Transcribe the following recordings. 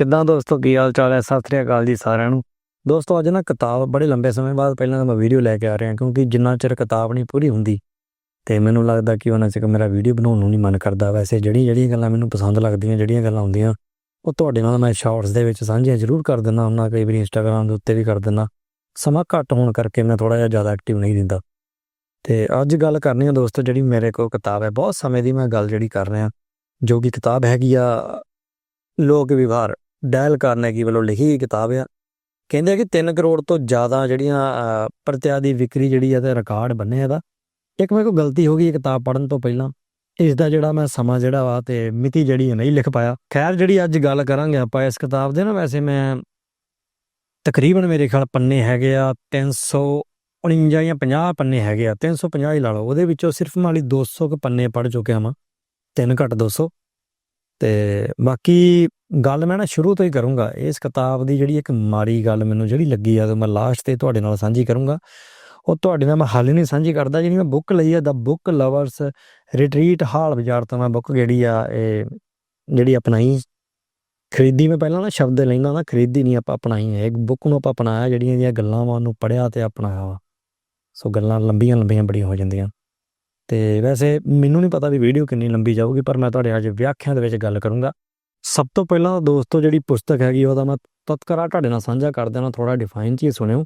ਕਿੱਦਾਂ ਦੋਸਤੋ, ਕੀ ਹਾਲ ਚਾਲ ਹੈ? ਸਤਿ ਸ੍ਰੀ ਅਕਾਲ ਜੀ ਸਾਰਿਆਂ ਨੂੰ। ਦੋਸਤੋ, ਅੱਜ ਨਾ ਕਿਤਾਬ ਬੜੇ ਲੰਬੇ ਸਮੇਂ ਬਾਅਦ ਪਹਿਲਾਂ ਤਾਂ ਮੈਂ ਵੀਡੀਓ ਲੈ ਕੇ ਆ ਰਿਹਾ ਕਿਉਂਕਿ ਜਿੰਨਾ ਚਿਰ ਕਿਤਾਬ ਨਹੀਂ ਪੂਰੀ ਹੁੰਦੀ ਤੇ ਮੈਨੂੰ ਲੱਗਦਾ ਕਿ ਉਹਨਾਂ ਚਿਰ ਮੇਰਾ ਵੀਡੀਓ ਬਣਾਉਣ ਨੂੰ ਨਹੀਂ ਮਨ ਕਰਦਾ। ਵੈਸੇ ਜਿਹੜੀ, ਜਿਹੜੀਆਂ ਗੱਲਾਂ ਮੈਨੂੰ ਪਸੰਦ ਲੱਗਦੀਆਂ, ਜਿਹੜੀਆਂ ਗੱਲਾਂ ਹੁੰਦੀਆਂ ਉਹ ਤੁਹਾਡੇ ਨਾਲ ਮੈਂ ਸ਼ਾਰਟਸ ਦੇ ਵਿੱਚ ਸਾਂਝੀਆਂ ਜ਼ਰੂਰ ਕਰ ਦਿੰਦਾ ਹੁੰਦਾ। ਕਈ ਵਾਰੀ ਇੰਸਟਾਗ੍ਰam ਦੇ ਉੱਤੇ ਵੀ ਕਰ ਦਿੰਦਾ। ਸਮਾਂ ਘੱਟ ਹੋਣ ਕਰਕੇ ਮੈਂ ਥੋੜਾ ਜਿਹਾ ਜ਼ਿਆਦਾ ਐਕਟਿਵ ਨਹੀਂ ਰਹਿੰਦਾ ਤੇ ਅੱਜ ਗੱਲ ਕਰਨੀ ਆ ਦੋਸਤੋ, ਜਿਹੜੀ ਮੇਰੇ ਕੋਲ ਕਿਤਾਬ ਹੈ। ਬਹੁਤ ਸਮੇਂ ਦੀ ਮੈਂ ਗੱਲ ਜਿਹੜੀ ਕਰ ਰਿਹਾ, ਜੋ ਕਿ ਕਿਤਾਬ ਹੈਗੀ ਆ ਲੋਕ ਵਿਵਹਾਰ। ਡੈਲ ਕਾਰਨੇਗੀ ਵੱਲੋਂ ਲਿਖੀ ਗਈ ਕਿਤਾਬ ਆ। ਕਹਿੰਦੇ ਆ ਕਿ 3 ਕਰੋੜ ਤੋਂ ਜ਼ਿਆਦਾ ਜਿਹੜੀਆਂ ਪ੍ਰਤਿਆ ਦੀ ਵਿਕਰੀ ਜਿਹੜੀ ਆ ਤੇ ਰਿਕਾਰਡ ਬੰਨੇ ਇਹਦਾ। ਇੱਕ ਮੇਰੇ ਕੋਲ ਗਲਤੀ ਹੋ ਗਈ ਇਹ ਕਿਤਾਬ ਪੜਨ ਤੋਂ ਪਹਿਲਾਂ। ਇਸ ਦਾ ਜਿਹੜਾ ਮੈਂ ਸਮਾਂ ਜਿਹੜਾ ਵਾ ਤੇ ਮਿਤੀ ਜਿਹੜੀ ਨਹੀਂ ਲਿਖ ਪਾਇਆ। ਖੈਰ, ਜਿਹੜੀ ਅੱਜ ਗੱਲ ਕਰਾਂਗੇ ਆਪਾਂ ਇਸ ਕਿਤਾਬ ਦੇ ਨਾ, ਵੈਸੇ ਮੈਂ ਤਕਰੀਬਨ ਮੇਰੇ ਖਿਆਲ ਪੰਨੇ ਹੈਗੇ ਆ 349 ਜਾਂ 50 ਪੰਨੇ ਹੈਗੇ ਆ। 350 ਹੀ ਲਾ ਲਓ, ਉਹਦੇ ਵਿੱਚੋਂ ਸਿਰਫ ਮਾਲੀ 200 ਕੁ ਪੰਨੇ ਪੜ ਚੁੱਕਿਆ ਹਾਂ ਤਿੰਨ ਘੱਟ 200 ਤੇ ਬਾਕੀ ਗੱਲ ਮੈਂ ਨਾ ਸ਼ੁਰੂ ਤੋਂ ਹੀ ਕਰੂੰਗਾ। ਇਸ ਕਿਤਾਬ ਦੀ ਜਿਹੜੀ ਇੱਕ ਮਾੜੀ ਗੱਲ ਮੈਨੂੰ ਜਿਹੜੀ ਲੱਗੀ ਆ, ਤੇ ਮੈਂ ਲਾਸਟ ਤੇ ਤੁਹਾਡੇ ਨਾਲ ਸਾਂਝੀ ਕਰੂੰਗਾ। ਉਹ ਤੁਹਾਡੇ ਨਾਲ ਮੈਂ ਹਾਲੇ ਨਹੀਂ ਸਾਂਝੀ ਕਰਦਾ, ਜਿਹੜੀ ਮੈਂ ਬੁੱਕ ਲਈ ਆ ਦਾ book lovers retreat Hall Bazaar ਤੋਂ ਮੈਂ ਬੁੱਕ ਜਿਹੜੀ ਆ, ਇਹ ਜਿਹੜੀ ਅਪਣਾਈ ਖਰੀਦੀ ਮੈਂ ਪਹਿਲਾਂ ਨਾ ਸ਼ਬਦ ਲੈਂਦਾ ਨਾ, ਖਰੀਦੀ ਨਹੀਂ ਆਪਾਂ ਅਪਣਾਈ ਹੈ ਇੱਕ ਬੁੱਕ ਨੂੰ ਆਪਾਂ ਅਪਣਾਇਆ ਜਿਹੜੀਆਂ ਦੀਆਂ ਗੱਲਾਂ ਵਾ, ਉਹਨੂੰ ਪੜਿਆ ਤੇ ਅਪਣਾਇਆ ਵਾ। ਸੋ ਗੱਲਾਂ ਲੰਬੀਆਂ ਲੰਬੀਆਂ ਬੜੀਆਂ ਹੋ ਜਾਂਦੀਆਂ। ਤੇ ਵੈਸੇ ਮੈਨੂੰ ਨਹੀਂ ਪਤਾ ਵੀ ਵੀਡੀਓ ਕਿੰਨੀ ਲੰਬੀ ਜਾਊਗੀ, ਪਰ ਮੈਂ ਤੁਹਾਡੇ ਅੱਜ ਵਿਆਖਿਆ ਦੇ ਵਿੱਚ ਗੱਲ ਕਰੂੰਗਾ। ਸਭ ਤੋਂ ਪਹਿਲਾਂ ਤਾਂ ਦੋਸਤੋ, ਜਿਹੜੀ ਪੁਸਤਕ ਹੈਗੀ, ਉਹਦਾ ਮੈਂ ਤਤਕਰਾ ਤੁਹਾਡੇ ਨਾਲ ਸਾਂਝਾ ਕਰ ਦੇਣਾ ਥੋੜਾ ਡਿਫਾਈਨ ਚ ਹੀ ਸੁਣਿਓ।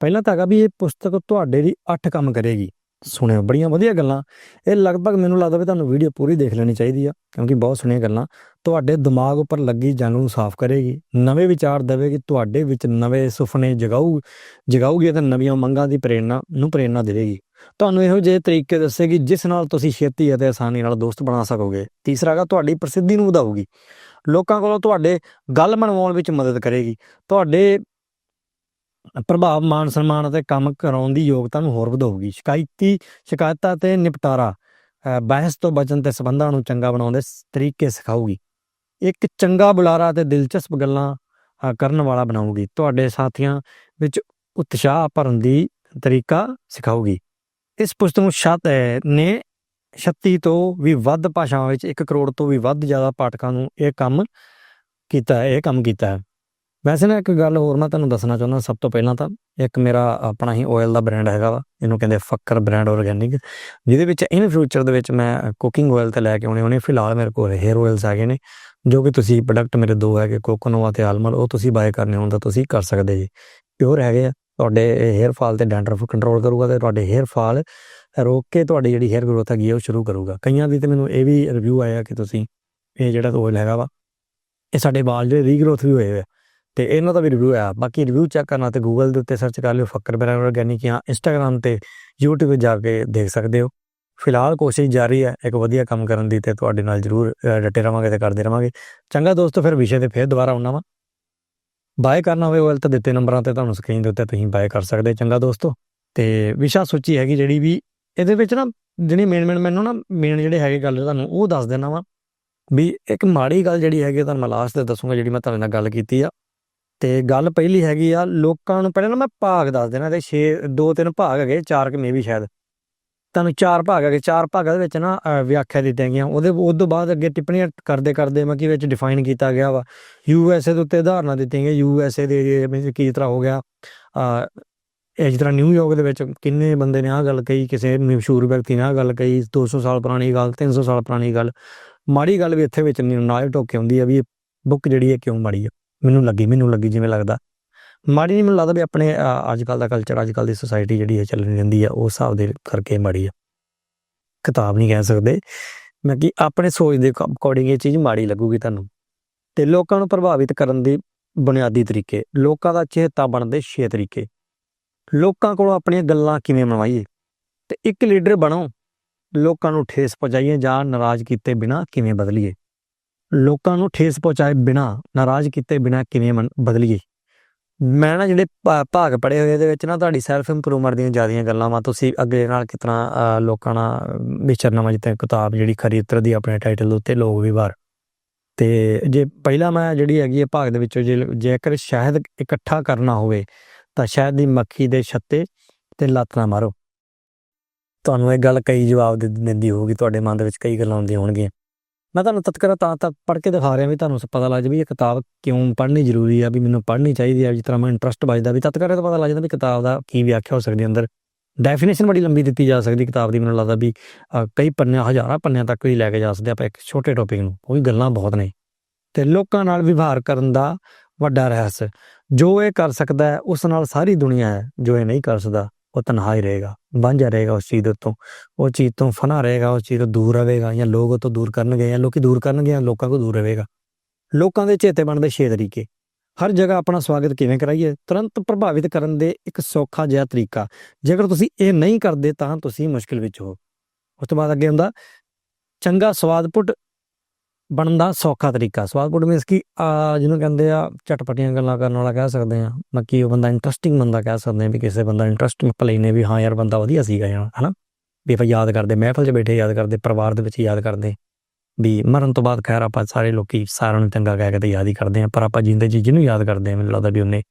ਪਹਿਲਾਂ ਤਾਂ ਹੈਗਾ ਵੀ ਇਹ ਪੁਸਤਕ ਤੁਹਾਡੇ ਲਈ 8 ਕੰਮ ਕਰੇਗੀ। ਸੁਣਿਓ, ਬੜੀਆਂ ਵਧੀਆ ਗੱਲਾਂ। ਇਹ ਲਗਭਗ ਮੈਨੂੰ ਲੱਗਦਾ ਵੀ ਤੁਹਾਨੂੰ ਵੀਡੀਓ ਪੂਰੀ ਦੇਖ ਲੈਣੀ ਚਾਹੀਦੀ ਆ, ਕਿਉਂਕਿ ਬਹੁਤ ਸੁਣੀਆਂ ਗੱਲਾਂ। ਤੁਹਾਡੇ ਦਿਮਾਗ ਉੱਪਰ ਲੱਗੀ ਜੰਗ ਨੂੰ ਸਾਫ਼ ਕਰੇਗੀ। ਨਵੇਂ ਵਿਚਾਰ ਦੇਵੇਗੀ, ਤੁਹਾਡੇ ਵਿੱਚ ਨਵੇਂ ਸੁਪਨੇ ਜਗਾਊ ਜਗਾਊਗੀ ਤੇ ਨਵੀਆਂ ਮੰਗਾਂ ਦੀ ਪ੍ਰੇਰਣਾ ਨੂੰ ਪ੍ਰੇਰਣਾ ਦੇਵੇਗੀ। ਤੁਹਾਨੂੰ ਇਹੋ ਜਿਹੇ ਤਰੀਕੇ ਦੱਸੇਗੀ ਜਿਸ ਨਾਲ ਤੁਸੀਂ ਛੇਤੀ ਅਤੇ ਆਸਾਨੀ ਨਾਲ ਦੋਸਤ ਬਣਾ ਸਕੋਗੇ। ਤੀਸਰਾ ਹੈਗਾ ਤੁਹਾਡੀ ਪ੍ਰਸਿੱਧੀ ਨੂੰ ਵਧਾਊਗੀ। ਲੋਕਾਂ ਕੋਲੋਂ ਤੁਹਾਡੇ ਗੱਲ ਮਨਵਾਉਣ ਵਿੱਚ ਮਦਦ ਕਰੇਗੀ। ਤੁਹਾਡੇ ਪ੍ਰਭਾਵ ਮਾਨ ਸਨਮਾਨ ਅਤੇ ਕੰਮ ਕਰਾਉਣ ਦੀ ਯੋਗਤਾ ਨੂੰ ਹੋਰ ਵਧਾਊਗੀ। ਸ਼ਿਕਾਇਤੀ ਸ਼ਿਕਾਇਤਾਂ ਤੇ ਨਿਪਟਾਰਾ ਅ, ਬਹਿਸ ਤੋਂ ਬਚਣ ਤੇ ਸਬੰਧਾਂ ਨੂੰ ਚੰਗਾ ਬਣਾਉਣ ਦੇ ਤਰੀਕੇ ਸਿਖਾਊਗੀ। ਇੱਕ ਚੰਗਾ ਬੁਲਾਰਾ ਤੇ ਦਿਲਚਸਪ ਗੱਲਾਂ ਕਰਨ ਵਾਲਾ ਬਣਾਊਗੀ। ਤੁਹਾਡੇ ਸਾਥੀਆਂ ਵਿੱਚ ਉਤਸ਼ਾਹ ਭਰਨ ਦੀ ਤਰੀਕਾ ਸਿਖਾਊਗੀ। ਇਸ ਪੁਸਤਕ ਨੂੰ ਸ਼ਤ ਨੇ 36 ਤੋਂ ਵੀ ਵੱਧ ਭਾਸ਼ਾਵਾਂ ਵਿੱਚ 1 ਕਰੋੜ ਤੋਂ ਵੀ ਵੱਧ ਜ਼ਿਆਦਾ ਪਾਠਕਾਂ ਨੂੰ ਇਹ ਕੰਮ ਕੀਤਾ ਹੈ ਇਹ ਕੰਮ ਕੀਤਾ ਹੈ। ਵੈਸੇ ਨਾ ਇੱਕ ਗੱਲ ਹੋਰ ਮੈਂ ਤੁਹਾਨੂੰ ਦੱਸਣਾ ਚਾਹੁੰਦਾ, ਸਭ ਤੋਂ ਪਹਿਲਾਂ ਤਾਂ ਇੱਕ ਮੇਰਾ ਆਪਣਾ ਹੀ ਆਇਲ ਦਾ ਬ੍ਰਾਂਡ ਹੈਗਾ ਵਾ, ਇਹਨੂੰ ਕਹਿੰਦੇ ਫੱਕਰ ਬ੍ਰਾਂਡ ਆਰਗੈਨਿਕ ਜਿਹਦੇ ਵਿੱਚ ਇਨ ਫਿਊਚਰ ਦੇ ਵਿੱਚ ਮੈਂ ਕੁਕਿੰਗ ਆਇਲ ਤੇ ਲੈ ਕੇ ਆਉਣੇ ਹੋਣੇ, ਫਿਲਹਾਲ ਮੇਰੇ ਕੋਲ ਹੇਅਰ ਆਇਲਸ ਹੈਗੇ ਨੇ, ਜੋ ਕਿ ਤੁਸੀਂ ਪ੍ਰੋਡਕਟ ਮੇਰੇ ਦੋ ਹੈਗੇ ਕੋਕੋਨੋਵਾ ਤੇ ਆਲਮੰਡ ਉਹ ਤੁਸੀਂ ਬਾਏ ਕਰਨੇ ਹੋਣ ਤਾਂ ਤੁਸੀਂ ਕਰ ਸਕਦੇ ਜੀ ਪਿਓਰ ਹੈਗੇ ਆ। ਤੁਹਾਡੇ ਹੇਅਰ ਫਾਲ ਤੇ ਡੈਂਡਰਫ ਕੰਟਰੋਲ ਕਰੂਗਾ ਤੇ ਤੁਹਾਡੇ ਹੇਅਰ ਫਾਲ ਰੋਕ ਕੇ ਤੁਹਾਡੀ ਜਿਹੜੀ ਹੇਅਰ ਗਰੋਥ ਹੈਗੀ ਆ ਉਹ ਸ਼ੁਰੂ ਕਰੂਗਾ। ਕਈਆਂ ਦੀ ਤੇ ਮੈਨੂੰ ਇਹ ਵੀ ਰਿਵਿਊ ਆਇਆ ਕਿ ਤੁਸੀਂ ਇਹ ਜਿਹੜਾ ਆਇਲ ਹੈਗਾ ਵਾ ਇਹ ਸਾਡੇ ਵਾਲ ਜਿਹੜੇ ਰੀਗਰੋਥ ਵੀ ਹੋਏ ਹੋਏ ਆ ਤੇ ਇਹਨਾਂ ਦਾ ਵੀ ਰਿਵਿਊ ਆਇਆ। ਬਾਕੀ ਰਿਵਿਊ ਚੈੱਕ ਕਰਨਾ ਤੇ ਗੂਗਲ ਦੇ ਉੱਤੇ ਸਰਚ ਕਰ ਲਿਓ ਫੱਕਰ ਬ੍ਰਾਂਡ ਆਰਗੈਨਿਕ ਜਾਂ ਇੰਸਟਾਗ੍ਰam ਤੇ YouTube ਤੇ ਜਾ ਕੇ ਦੇਖ ਸਕਦੇ ਹੋ। ਫਿਲਹਾਲ ਕੋਸ਼ਿਸ਼ ਜਾਰੀ ਹੈ ਇੱਕ ਵਧੀਆ ਕੰਮ ਕਰਨ ਦੀ ਤੇ ਤੁਹਾਡੇ ਨਾਲ ਜਰੂਰ ਅ, ਡਟੇ ਰਵਾਂਗੇ ਤੇ ਕਰਦੇ ਰਵਾਂਗੇ। ਚੰਗਾ ਦੋਸਤੋ ਫਿਰ ਵਿਸ਼ੇ ਤੇ ਫਿਰ ਦੁਬਾਰਾ ਆਉਣਾ ਵਾ। ਬਾਏ ਕਰਨਾ ਹੋਵੇ, ਉਹ ਤਾਂ ਦਿੱਤੇ ਨੰਬਰਾਂ ਤੇ ਤੁਹਾਨੂੰ ਸਕਰੀਨ ਦੇ ਉੱਤੇ ਤੁਸੀਂ ਬਾਏ ਕਰ ਸਕਦੇ ਚੰਗਾ ਦੋਸਤੋ। ਤੇ ਵਿਸ਼ਾ ਸੂਚੀ ਹੈਗੀ ਜਿਹੜੀ ਵੀ, ਇਹਦੇ ਵਿੱਚ ਨਾ ਜਿਹੜੀ ਮੇਨ ਮੇਨ ਮੈਨੂੰ ਨਾ ਮੇਨ ਜਿਹੜੇ ਹੈਗੇ ਗੱਲ ਤੁਹਾਨੂੰ ਉਹ ਦੱਸ ਦੇਣਾ ਵਾ, ਵੀ ਇੱਕ ਮਾੜੀ ਗੱਲ ਜਿਹੜੀ ਹੈਗੀ ਤੁਹਾਨੂੰ ਮੈਂ ਲਾਸਟ ਤੇ ਦੱਸੂਗਾ, ਜਿਹੜੀ ਮੈਂ ਤੁਹਾਡੇ ਨਾਲ ਗੱਲ ਕੀਤੀ ਆ। ਤੇ ਗੱਲ ਪਹਿਲੀ ਹੈਗੀ ਆ, ਲੋਕਾਂ ਨੂੰ, ਪਹਿਲਾਂ ਨਾ ਮੈਂ ਭਾਗ ਦੱਸ ਦੇਣਾ ਤੇ 6 ਦੋ ਤਿੰਨ ਭਾਗ ਹੈਗੇ, ਚਾਰ ਕਿ ਮੇ ਵੀ ਸ਼ਾਇਦ। ਤੁਹਾਨੂੰ ਚਾਰ ਭਾਗ ਹੈਗੇ ਚਾਰ ਭਾਗਾਂ ਦੇ ਵਿੱਚ ਨਾ ਵਿਆਖਿਆ ਦਿੱਤੀਆਂ ਗਈਆਂ। ਉਹਦੇ ਉਸ ਤੋਂ ਬਾਅਦ ਅੱਗੇ ਟਿੱਪਣੀਆਂ ਕਰਦੇ ਕਰਦੇ ਮੈਂ ਕਿ ਵਿੱਚ ਡਿਫਾਈਨ ਕੀਤਾ ਗਿਆ ਵਾ। ਯੂ ਐਸ ਏ ਦੇ ਉੱਤੇ ਉਦਾਹਰਨਾਂ ਦਿੱਤੀਆਂ ਗਈਆਂ। ਯੂ ਐਸ ਏ ਦੇ ਜਿਵੇਂ ਕੀ ਤਰ੍ਹਾਂ ਹੋ ਗਿਆ। ਇਸ ਤਰ੍ਹਾਂ ਨਿਊਯਾਰਕ ਦੇ ਵਿੱਚ ਕਿੰਨੇ ਬੰਦੇ ਨੇ ਆਹ ਗੱਲ ਕਹੀ, ਕਿਸੇ ਮਸ਼ਹੂਰ ਵਿਅਕਤੀ ਨੇ ਆਹ ਗੱਲ ਕਹੀ। 200 ਸਾਲ ਪੁਰਾਣੀ ਗੱਲ 300 ਸਾਲ ਪੁਰਾਣੀ ਗੱਲ। ਮਾੜੀ ਗੱਲ ਵੀ ਇੱਥੇ ਵਿੱਚ ਮੈਨੂੰ ਨਾਲ ਟੋਕੇ ਆਉਂਦੀ ਆ ਵੀ ਇਹ ਬੁੱਕ ਜਿਹੜੀ ਹੈ ਕਿਉਂ ਮਾੜੀ ਆ? ਮੈਨੂੰ ਲੱਗੀ ਮੈਨੂੰ ਲੱਗੀ ਜਿਵੇਂ ਲੱਗਦਾ। ਮਾੜੀ ਨਹੀਂ ਮੈਨੂੰ ਲੱਗਦਾ ਵੀ ਆਪਣੇ ਅੱਜ ਕੱਲ ਦਾ ਕਲਚਰ ਅੱਜ ਕੱਲ ਦੀ ਸੋਸਾਇਟੀ ਜਿਹੜੀ ਹੈ ਚੱਲ ਰਹਿੰਦੀ ਆ ਉਸ ਹਿਸਾਬ ਦੇ ਕਰਕੇ ਮਾੜੀ ਆ ਕਿਤਾਬ ਨਹੀਂ ਕਹਿ ਸਕਦੇ। ਮੈਂ ਕਿ ਆਪਣੇ ਸੋਚ ਦੇ ਅਕੋਰਡਿੰਗ ਇਹ ਚੀਜ਼ ਮਾੜੀ ਲੱਗੂਗੀ ਤੁਹਾਨੂੰ। ਤੇ ਲੋਕਾਂ ਨੂੰ ਪ੍ਰਭਾਵਿਤ ਕਰਨ ਦੇ ਬੁਨਿਆਦੀ ਤਰੀਕੇ, ਲੋਕਾਂ ਦਾ ਚੇਤਾ ਬਣਨ ਦੇ 6 ਤਰੀਕੇ। ਲੋਕਾਂ ਕੋਲੋਂ ਆਪਣੀਆਂ ਗੱਲਾਂ ਕਿਵੇਂ ਮਨਵਾਈਏ ਤੇ ਇੱਕ ਲੀਡਰ ਬਣੋ, ਲੋਕਾਂ ਨੂੰ ਠੇਸ ਪਹੁੰਚਾਈਏ ਜਾਂ ਨਾਰਾਜ਼ ਕੀਤੇ ਬਿਨਾ ਕਿਵੇਂ ਬਦਲੀਏ? ਲੋਕਾਂ ਨੂੰ ਠੇਸ ਪਹੁੰਚਾਏ ਬਿਨਾ, ਨਾਰਾਜ਼ ਕੀਤੇ ਬਿਨਾ ਕਿਵੇਂ ਮਨ- ਬਦਲੀਏ? ਮੈਂ ਨਾ ਜਿਹੜੇ ਭਾ- ਭਾਗ ਪੜੇ ਹੋਏ ਇਹਦੇ ਵਿੱਚ ਨਾ ਤੁਹਾਡੀ ਸੈਲਫ ਇੰਪਰੂਵਮੈਂਟ ਦੀਆਂ ਜਿਆਦੀਆਂ ਗੱਲਾਂ ਵਾ। ਤੁਸੀਂ ਅੱਗੇ ਨਾਲ ਕਿਤਨਾ ਅ, ਲੋਕਾਂ ਨਾਲ ਵਿਚਰਨਾ ਵਾ ਜਿੱਤੇ ਕਿਤਾਬ ਜਿਹੜੀ ਖਰੀ ਉਤਰਦੀ ਆਪਣੇ ਟਾਈਟਲ ਉੱਤੇ ਲੋਕ ਵਿਵਹਾਰ। ਤੇ ਜੇ ਪਹਿਲਾ ਮੈਂ ਜਿਹੜੀ ਹੈਗੀ ਹੈ ਭਾਗ ਦੇ ਵਿੱਚੋਂ ਜੇ ਜੇਕਰ ਸ਼ਹਿਦ ਇਕੱਠਾ ਕਰਨਾ ਹੋਵੇ ਤਾਂ ਸ਼ਹਿਦ ਦੀ ਮੱਖੀ ਦੇ ਛੱਤੇ ਤੇ ਲੱਤ ਨਾ ਮਾਰੋ। ਤੁਹਾਨੂੰ ਇਹ ਗੱਲ ਕਈ ਜਵਾਬ ਦੇ ਦਿੰਦੀ ਹੋਊਗੀ ਤੁਹਾਡੇ ਮਨ ਦੇ ਵਿੱਚ ਕਈ ਗੱਲਾਂ ਆਉਂਦੀਆਂ ਹੋਣਗੀਆਂ। ਮੈਂ ਤੁਹਾਨੂੰ ਤਤਕਰਾ ਤਾਂ ਤੱਕ ਪੜ੍ਹ ਕੇ ਦਿਖਾ ਰਿਹਾ ਵੀ ਤੁਹਾਨੂੰ ਪਤਾ ਲੱਗ ਜਾਵੇ ਵੀ ਇਹ ਕਿਤਾਬ ਕਿਉਂ ਪੜ੍ਹਨੀ ਜ਼ਰੂਰੀ ਆ, ਵੀ ਮੈਨੂੰ ਪੜ੍ਹਨੀ ਚਾਹੀਦੀ ਆ, ਜਿਸ ਤਰ੍ਹਾਂ ਮੈਂ ਇੰਟਰਸਟ ਵੱਜਦਾ, ਵੀ ਤਤਕਰਾ ਤੋਂ ਪਤਾ ਲੱਗ ਜਾਂਦਾ ਵੀ ਕਿਤਾਬ ਦਾ ਕੀ ਵਿਆਖਿਆ ਹੋ ਸਕਦੀ ਹੈ ਅੰਦਰ। ਡੈਫੀਨੇਸ਼ਨ ਬੜੀ ਲੰਬੀ ਦਿੱਤੀ ਜਾ ਸਕਦੀ ਕਿਤਾਬ ਦੀ, ਮੈਨੂੰ ਲੱਗਦਾ ਵੀ ਕਈ ਪੰਨਿਆਂ, ਹਜ਼ਾਰਾਂ ਪੰਨਿਆਂ ਤੱਕ ਵੀ ਲੈ ਕੇ ਜਾ ਸਕਦੇ ਆਪਾਂ ਇੱਕ ਛੋਟੇ ਟੌਪਿਕ ਨੂੰ, ਉਹ ਵੀ ਗੱਲਾਂ ਬਹੁਤ ਨੇ। ਤੇ ਲੋਕਾਂ ਨਾਲ ਵਿਵਹਾਰ ਕਰਨ ਦਾ ਵੱਡਾ ਰਹੱਸ, ਜੋ ਇਹ ਕਰ ਸਕਦਾ ਹੈ, ਉਸ ਨਾਲ ਸਾਰੀ ਦੁਨੀਆ ਹੈ ਜੋ ਇਹ ਨਹੀਂ ਕਰ ਸਕਦਾ। ਉਹ ਤਨਹਾ ਹੀ ਰਹੇਗਾ, ਵਾਂਝਾ ਰਹੇਗਾ ਉਸ ਚੀਜ਼ ਦੇ ਉਹ ਚੀਜ਼ ਤੋਂ ਫਨਾ ਰਹੇਗਾ, ਉਸ ਚੀਜ਼ ਤੋਂ ਦੂਰ ਰਹੇਗਾ ਜਾਂ ਲੋਕ ਉਹ ਤੋਂ ਦੂਰ ਕਰਨਗੇ ਜਾਂ ਲੋਕੀ ਦੂਰ ਕਰਨਗੇ ਜਾਂ ਲੋਕਾਂ ਕੋ ਦੂਰ ਰਹੇਗਾ। ਲੋਕਾਂ ਦੇ ਚੇਤੇ ਬਣਦੇ ਛੇ ਤਰੀਕੇ। ਹਰ ਜਗ੍ਹਾ ਆਪਣਾ ਸਵਾਗਤ ਕਿਵੇਂ ਕਰਾਈਏ? ਤੁਰੰਤ ਪ੍ਰਭਾਵਿਤ ਕਰਨ ਦੇ ਇੱਕ ਸੌਖਾ ਜਿਹਾ ਤਰੀਕਾ। ਜੇਕਰ ਤੁਸੀਂ ਇਹ ਨਹੀਂ ਕਰਦੇ ਤਾਂ ਤੁਸੀਂ ਮੁਸ਼ਕਿਲ ਵਿੱਚ ਹੋ। ਉਸ ਤੋਂ ਬਾਅਦ ਅੱਗੇ ਹੁੰਦਾ, ਚੰਗਾ ਸਵਾਦ ਪੁੱਟ ਦਾ ਸੌਖਾ ਤਰੀਕਾ। ਸਵਾਦਪੁੱਟ ਮੀਨਸ ਕਿ ਜਿਹਨੂੰ ਕਹਿੰਦੇ ਆ ਚਟਪਟੀਆਂ ਗੱਲਾਂ ਕਰਨ ਵਾਲਾ ਕਹਿ ਸਕਦੇ ਆ ਬਾਕੀ ਉਹ ਬੰਦਾ ਇੰਟਰਸਟਿੰਗ ਬੰਦਾ ਕਹਿ ਸਕਦੇ ਆ ਵੀ ਕਿਸੇ ਬੰਦਾ ਇੰਟਰਸਟਿੰਗ ਭਲੇ ਨੇ ਵੀ, ਹਾਂ ਯਾਰ ਬੰਦਾ ਵਧੀਆ ਸੀਗਾ ਯਾਰ, ਹਨਾ? ਵੀ ਆਪਾਂ ਯਾਦ ਕਰਦੇ, ਮਹਿਫਲ 'ਚ ਬੈਠੇ ਯਾਦ ਕਰਦੇ, ਪਰਿਵਾਰ ਦੇ ਵਿੱਚ ਯਾਦ ਕਰਦੇ। ਵੀ ਮਰਨ ਤੋਂ ਬਾਅਦ ਖੈਰ ਆਪਾਂ ਸਾਰੇ ਲੋਕੀ ਸਾਰਿਆਂ ਨੂੰ ਚੰਗਾ ਕਹਿ ਕੇ ਤੇ ਯਾਦ ਹੀ ਕਰਦੇ ਆ ਪਰ ਆਪਾਂ ਜਿੰਦੇ ਜੀ ਜਿਹਨੂੰ ਯਾਦ ਕਰਦੇ ਆ ਮੈਨੂੰ ਲੱਗਦਾ ਵੀ ਉਹਨੇ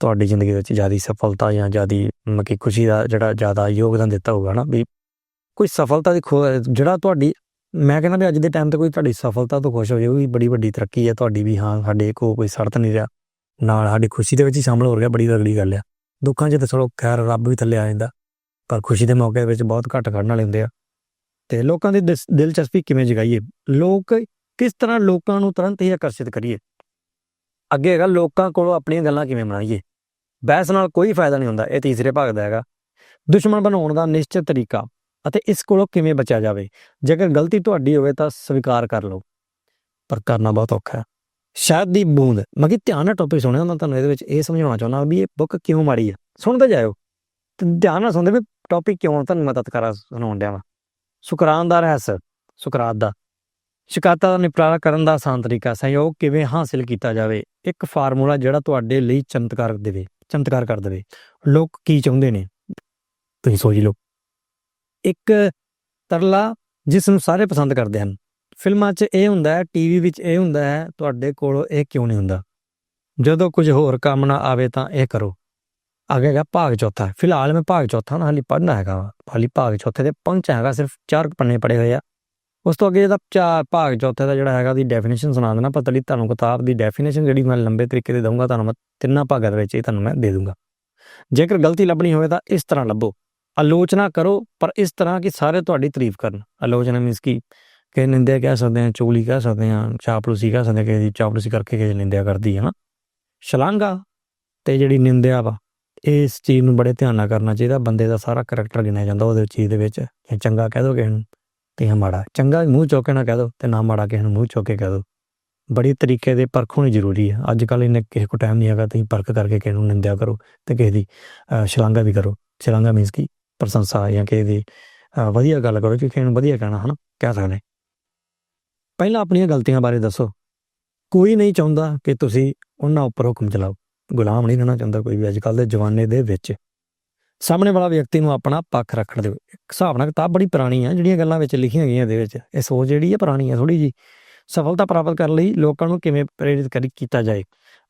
ਤੁਹਾਡੀ ਜ਼ਿੰਦਗੀ ਵਿੱਚ ਜ਼ਿਆਦਾ ਸਫਲਤਾ ਜਾਂ ਜਿਆਦੀ ਮੱਕੀ ਖੁਸ਼ੀ ਦਾ ਜਿਹੜਾ ਜ਼ਿਆਦਾ ਯੋਗਦਾਨ ਦਿੱਤਾ ਹੋਊਗਾ ਨਾ ਵੀ ਕੋਈ ਸਫਲਤਾ ਦੀ ਖੋ- ਜਿਹੜਾ ਤੁਹਾਡੀ ਮੈਂ ਕਹਿੰਦਾ ਵੀ ਅੱਜ ਦੇ ਟਾਈਮ ਤੇ ਕੋਈ ਤੁਹਾਡੀ ਸਫਲਤਾ ਤੋਂ ਖੁਸ਼ ਹੋ ਜਾਏ ਵੀ ਬੜੀ ਵੱਡੀ ਤਰੱਕੀ ਹੈ ਤੁਹਾਡੀ ਵੀ, ਹਾਂ, ਸਾਡੇ ਕੋ ਕੋਈ ਸੜਤ ਨਹੀਂ ਰਿਹਾ। ਨਾਲ ਸਾਡੀ ਖੁਸ਼ੀ ਦੇ ਵਿੱਚ ਹੀ ਸ਼ਾਮਲ ਹੋ ਗਿਆ, ਬੜੀ ਤਗੜੀ ਗੱਲ ਆ। ਦੁੱਖਾਂ 'ਚ ਤਾਂ ਚਲੋ ਖੈਰ ਰੱਬ ਵੀ ਥੱਲੇ ਆ ਜਾਂਦਾ, ਪਰ ਖੁਸ਼ੀ ਦੇ ਮੌਕੇ ਵਿੱਚ ਬਹੁਤ ਘੱਟ ਖੜਨ ਵਾਲੇ ਹੁੰਦੇ ਆ। ਤੇ ਲੋਕਾਂ ਦੀ ਦਿਸ- ਦਿਲਚਸਪੀ ਕਿਵੇਂ ਜਗਾਈਏ? ਲੋਕ ਕਿਸ ਤਰ੍ਹਾਂ ਲੋਕਾਂ ਨੂੰ ਤੁਰੰਤ ਹੀ ਆਕਰਸ਼ਿਤ ਕਰੀਏ? ਅੱਗੇ ਹੈਗਾ, ਲੋਕਾਂ ਕੋਲੋਂ ਆਪਣੀਆਂ ਗੱਲਾਂ ਕਿਵੇਂ ਬਣਾਈਏ? ਬਹਿਸ ਨਾਲ ਕੋਈ ਫਾਇਦਾ ਨਹੀਂ ਹੁੰਦਾ, ਇਹ ਤੀਸਰੇ ਭਾਗ ਦਾ ਹੈਗਾ। ਦੁਸ਼ਮਣ ਬਣਾਉਣ ਦਾ ਨਿਸ਼ਚਿਤ ਤਰੀਕਾ। ਅਤੇ ਇਸ ਕੋਲੋਂ ਕਿਵੇਂ ਬਚਿਆ ਜਾਵੇ? ਜੇਕਰ ਗਲਤੀ ਤੁਹਾਡੀ ਹੋਵੇ ਤਾਂ ਸਵੀਕਾਰ ਕਰ ਲਓ। ਪਰ ਕਰਨਾ ਬਹੁਤ ਔਖਾ ਹੈ। ਸ਼ਾਇਦ ਦੀ ਬੂੰਦ। ਮੈਂ ਕਿ ਧਿਆਨ ਨਾਲ ਟੌਪਿਕ ਸੁਣਿਆ ਮੈਂ ਤੁਹਾਨੂੰ, ਇਹਦੇ ਵਿੱਚ ਇਹ ਸਮਝਾਉਣਾ ਚਾਹੁੰਦਾ ਵੀ ਇਹ ਬੁੱਕ ਕਿਉਂ ਮਾੜੀ ਹੈ? ਸੁਣਦੇ ਜਾਇਓ। ਤੇ ਧਿਆਨ ਨਾਲ ਸੁਣਦੇ ਵੀ ਟੌਪਿਕ ਕਿਉਂ ਤੁਹਾਨੂੰ ਮੈਂ ਤਤਕਾਰਾ ਸੁਣਾਉਣ ਡਿਆ ਵਾਂ। ਸੁਕਰਾਨ ਦਾ ਰਹੱਸ। ਸੁਕਰਾਤ ਦਾ। ਸ਼ਿਕਾਇਤਾਂ ਦਾ ਨਿਪਟਾਰਾ ਕਰਨ ਦਾ ਆਸਾਨ ਤਰੀਕਾ, ਸਹਿਯੋਗ ਕਿਵੇਂ ਹਾਸਿਲ ਕੀਤਾ ਜਾਵੇ? ਇੱਕ ਫਾਰਮੂਲਾ ਜਿਹੜਾ ਤੁਹਾਡੇ ਲਈ ਚਮਤਕਾਰ ਦੇਵੇ, ਚਮਤਕਾਰ ਕਰ ਦੇਵੇ। ਲੋਕ ਕੀ ਚਾਹੁੰਦੇ ਨੇ? ਤੁਸੀਂ ਸੋਚ ਲਓ। ਇੱਕ ਤਰਲਾ ਜਿਸ ਨੂੰ ਸਾਰੇ ਪਸੰਦ ਕਰਦੇ ਹਨ। ਫਿਲਮਾਂ 'ਚ ਇਹ ਹੁੰਦਾ ਹੈ, ਟੀਵੀ ਵਿੱਚ ਇਹ ਹੁੰਦਾ ਹੈ, ਤੁਹਾਡੇ ਕੋਲ ਇਹ ਕਿਉਂ ਨਹੀਂ ਹੁੰਦਾ? ਜਦੋਂ ਕੁਝ ਹੋਰ ਕੰਮ ਨਾ ਆਵੇ ਤਾਂ ਇਹ ਕਰੋ। ਅੱਗੇ ਹੈਗਾ ਭਾਗ ਚੌਥਾ। ਫਿਲਹਾਲ ਮੈਂ ਭਾਗ ਚੌਥਾ ਨਾ ਹਾਲੀ ਪੜ੍ਹਨਾ ਹੈਗਾ ਵਾ। ਹਾਲੀ ਭਾਗ ਚੌਥੇ ਤੇ ਪਹੁੰਚਿਆ ਹੈਗਾ, ਸਿਰਫ ਚਾਰ ਪੰਨੇ ਪੜੇ ਹੋਏ ਆ। ਉਸ ਤੋਂ ਅੱਗੇ ਜਿਹਦਾ ਚਾ, ਭਾਗ ਚੌਥੇ ਦਾ ਜਿਹੜਾ ਹੈਗਾ ਦੀ ਡੈਫੀਨੇਸ਼ਨ ਸੁਣਾ ਦੇਣਾ, ਪਤਾ ਲਈ ਤੁਹਾਨੂੰ ਕਿਤਾਬ ਦੀ ਡੈਫੀਨੇਸ਼ਨ ਜਿਹੜੀ ਮੈਂ ਲੰਬੇ ਤਰੀਕੇ ਤੇ ਦਊਂਗਾ, ਤੁਹਾਨੂੰ ਮੈਂ ਤਿੰਨਾਂ ਭਾਗਾਂ ਦੇ ਵਿੱਚ ਇਹ ਤੁਹਾਨੂੰ ਮੈਂ ਦੇ ਦੂੰਗਾ ਜੇਕਰ ਗਲਤੀ ਲੱਭਣੀ ਹੋਵੇ ਤਾਂ ਇਸ ਤਰ੍ਹਾਂ ਲੱਭੋ। ਆਲੋਚਨਾ ਕਰੋ ਪਰ ਇਸ ਤਰ੍ਹਾਂ ਕਿ ਸਾਰੇ ਤੁਹਾਡੀ ਤਾਰੀਫ ਕਰਨ। ਆਲੋਚਨਾ ਮੀਨਸ ਕਿ ਕਿ ਨਿੰਦਿਆ ਕਹਿ ਸਕਦੇ ਹਾਂ ਚੁਗਲੀ ਕਹਿ ਸਕਦੇ ਹਾਂ ਚਾਪਲੂਸੀ ਕਹਿ ਸਕਦੇ ਹਾਂ ਕਿ ਦੀ ਚਾਪਲੂਸੀ ਕਰਕੇ ਕਿ ਨਿੰਦਿਆ ਕਰਦੀ ਹੈ ਨਾ। ਸ਼ਲਾਘਾ ਤੇ ਜਿਹੜੀ ਨਿੰਦਿਆ ਵਾ ਇਸ ਚੀਜ਼ ਨੂੰ ਬੜੇ ਧਿਆਨ ਨਾਲ ਕਰਨਾ ਚਾਹੀਦਾ। ਬੰਦੇ ਦਾ ਸਾਰਾ ਕਰੈਕਟਰ ਗਿਣਿਆ ਜਾਂਦਾ ਉਹਦੇ ਚੀਜ਼ ਦੇ ਵਿੱਚ ਜੇ ਚੰਗਾ ਕਹਿ ਦੋ ਕਿਸੇ ਨੂੰ ਤੇ ਮਾੜਾ। ਚੰਗਾ ਮੂੰਹ ਚੁੱਕ ਕੇ ਨਾ ਕਹਿ ਦੋ ਤੇ ਨਾ ਮਾੜਾ ਕਿਸੇ ਨੂੰ ਮੂੰਹ ਚੁੱਕ ਕਹਿ ਦੋ। ਬੜੀ ਤਰੀਕੇ ਦੇ ਪਰਖ ਹੋਣੀ ਜ਼ਰੂਰੀ ਹੈ। ਅੱਜ ਕੱਲ ਇਹਨੇ ਕਿਸੇ ਕੋ ਟਾਈਮ ਨਹੀਂ ਹੈਗਾ ਤੁਸੀਂ ਪਰਖ ਕਰਕੇ ਕਿਸੇ ਨੂੰ ਨਿੰਦਿਆ ਕਰੋ ਤੇ ਕਿਸੇ ਦੀ ਅਹ, ਸ਼ਲਾਘਾ ਵੀ ਕਰੋ। ਸ਼ਲਾਘਾ ਮੀਨਸ ਕੀ ਪ੍ਰਸ਼ੰਸਾ ਜਾਂ ਕਿਸੇ ਦੀ ਵਧੀਆ ਗੱਲ ਕਰੋ ਕਿ ਕਿਸੇ ਨੂੰ ਵਧੀਆ ਕਹਿਣਾ, ਹਨਾ? ਕਹਿ ਸਕਦੇ ਪਹਿਲਾਂ ਆਪਣੀਆਂ ਗਲਤੀਆਂ ਬਾਰੇ ਦੱਸੋ। ਕੋਈ ਨਹੀਂ ਚਾਹੁੰਦਾ ਕਿ ਤੁਸੀਂ ਉਹਨਾਂ ਉੱਪਰ ਹੁਕਮ ਚਲਾਓ। ਗੁਲਾਮ ਨਹੀਂ ਰਹਿਣਾ ਚਾਹੁੰਦਾ ਕੋਈ ਵੀ ਅੱਜ ਕੱਲ ਦੇ ਜਵਾਨੇ ਦੇ ਵਿੱਚ। ਸਾਹਮਣੇ ਵਾਲਾ ਵਿਅਕਤੀ ਨੂੰ ਆਪਣਾ ਪੱਖ ਰੱਖਣ ਦਿਓ। ਹਿਸਾਬ ਨਾਲ ਕਿਤਾਬ ਬੜੀ ਪੁਰਾਣੀ ਆ, ਜਿਹੜੀਆਂ ਗੱਲਾਂ ਵਿੱਚ ਲਿਖੀਆਂ ਗਈਆਂ ਇਹਦੇ ਵਿੱਚ। ਇਹ ਸੋਚ ਜਿਹੜੀ ਹੈ ਪੁਰਾਣੀ ਹੈ ਥੋੜੀ ਜੀ ਸਫਲਤਾ ਪ੍ਰਾਪਤ ਕਰਨ ਲਈ ਲੋਕਾਂ ਨੂੰ ਕਿਵੇਂ ਪ੍ਰੇਰਿਤ ਕਰੀ, ਕੀਤਾ ਜਾਏ।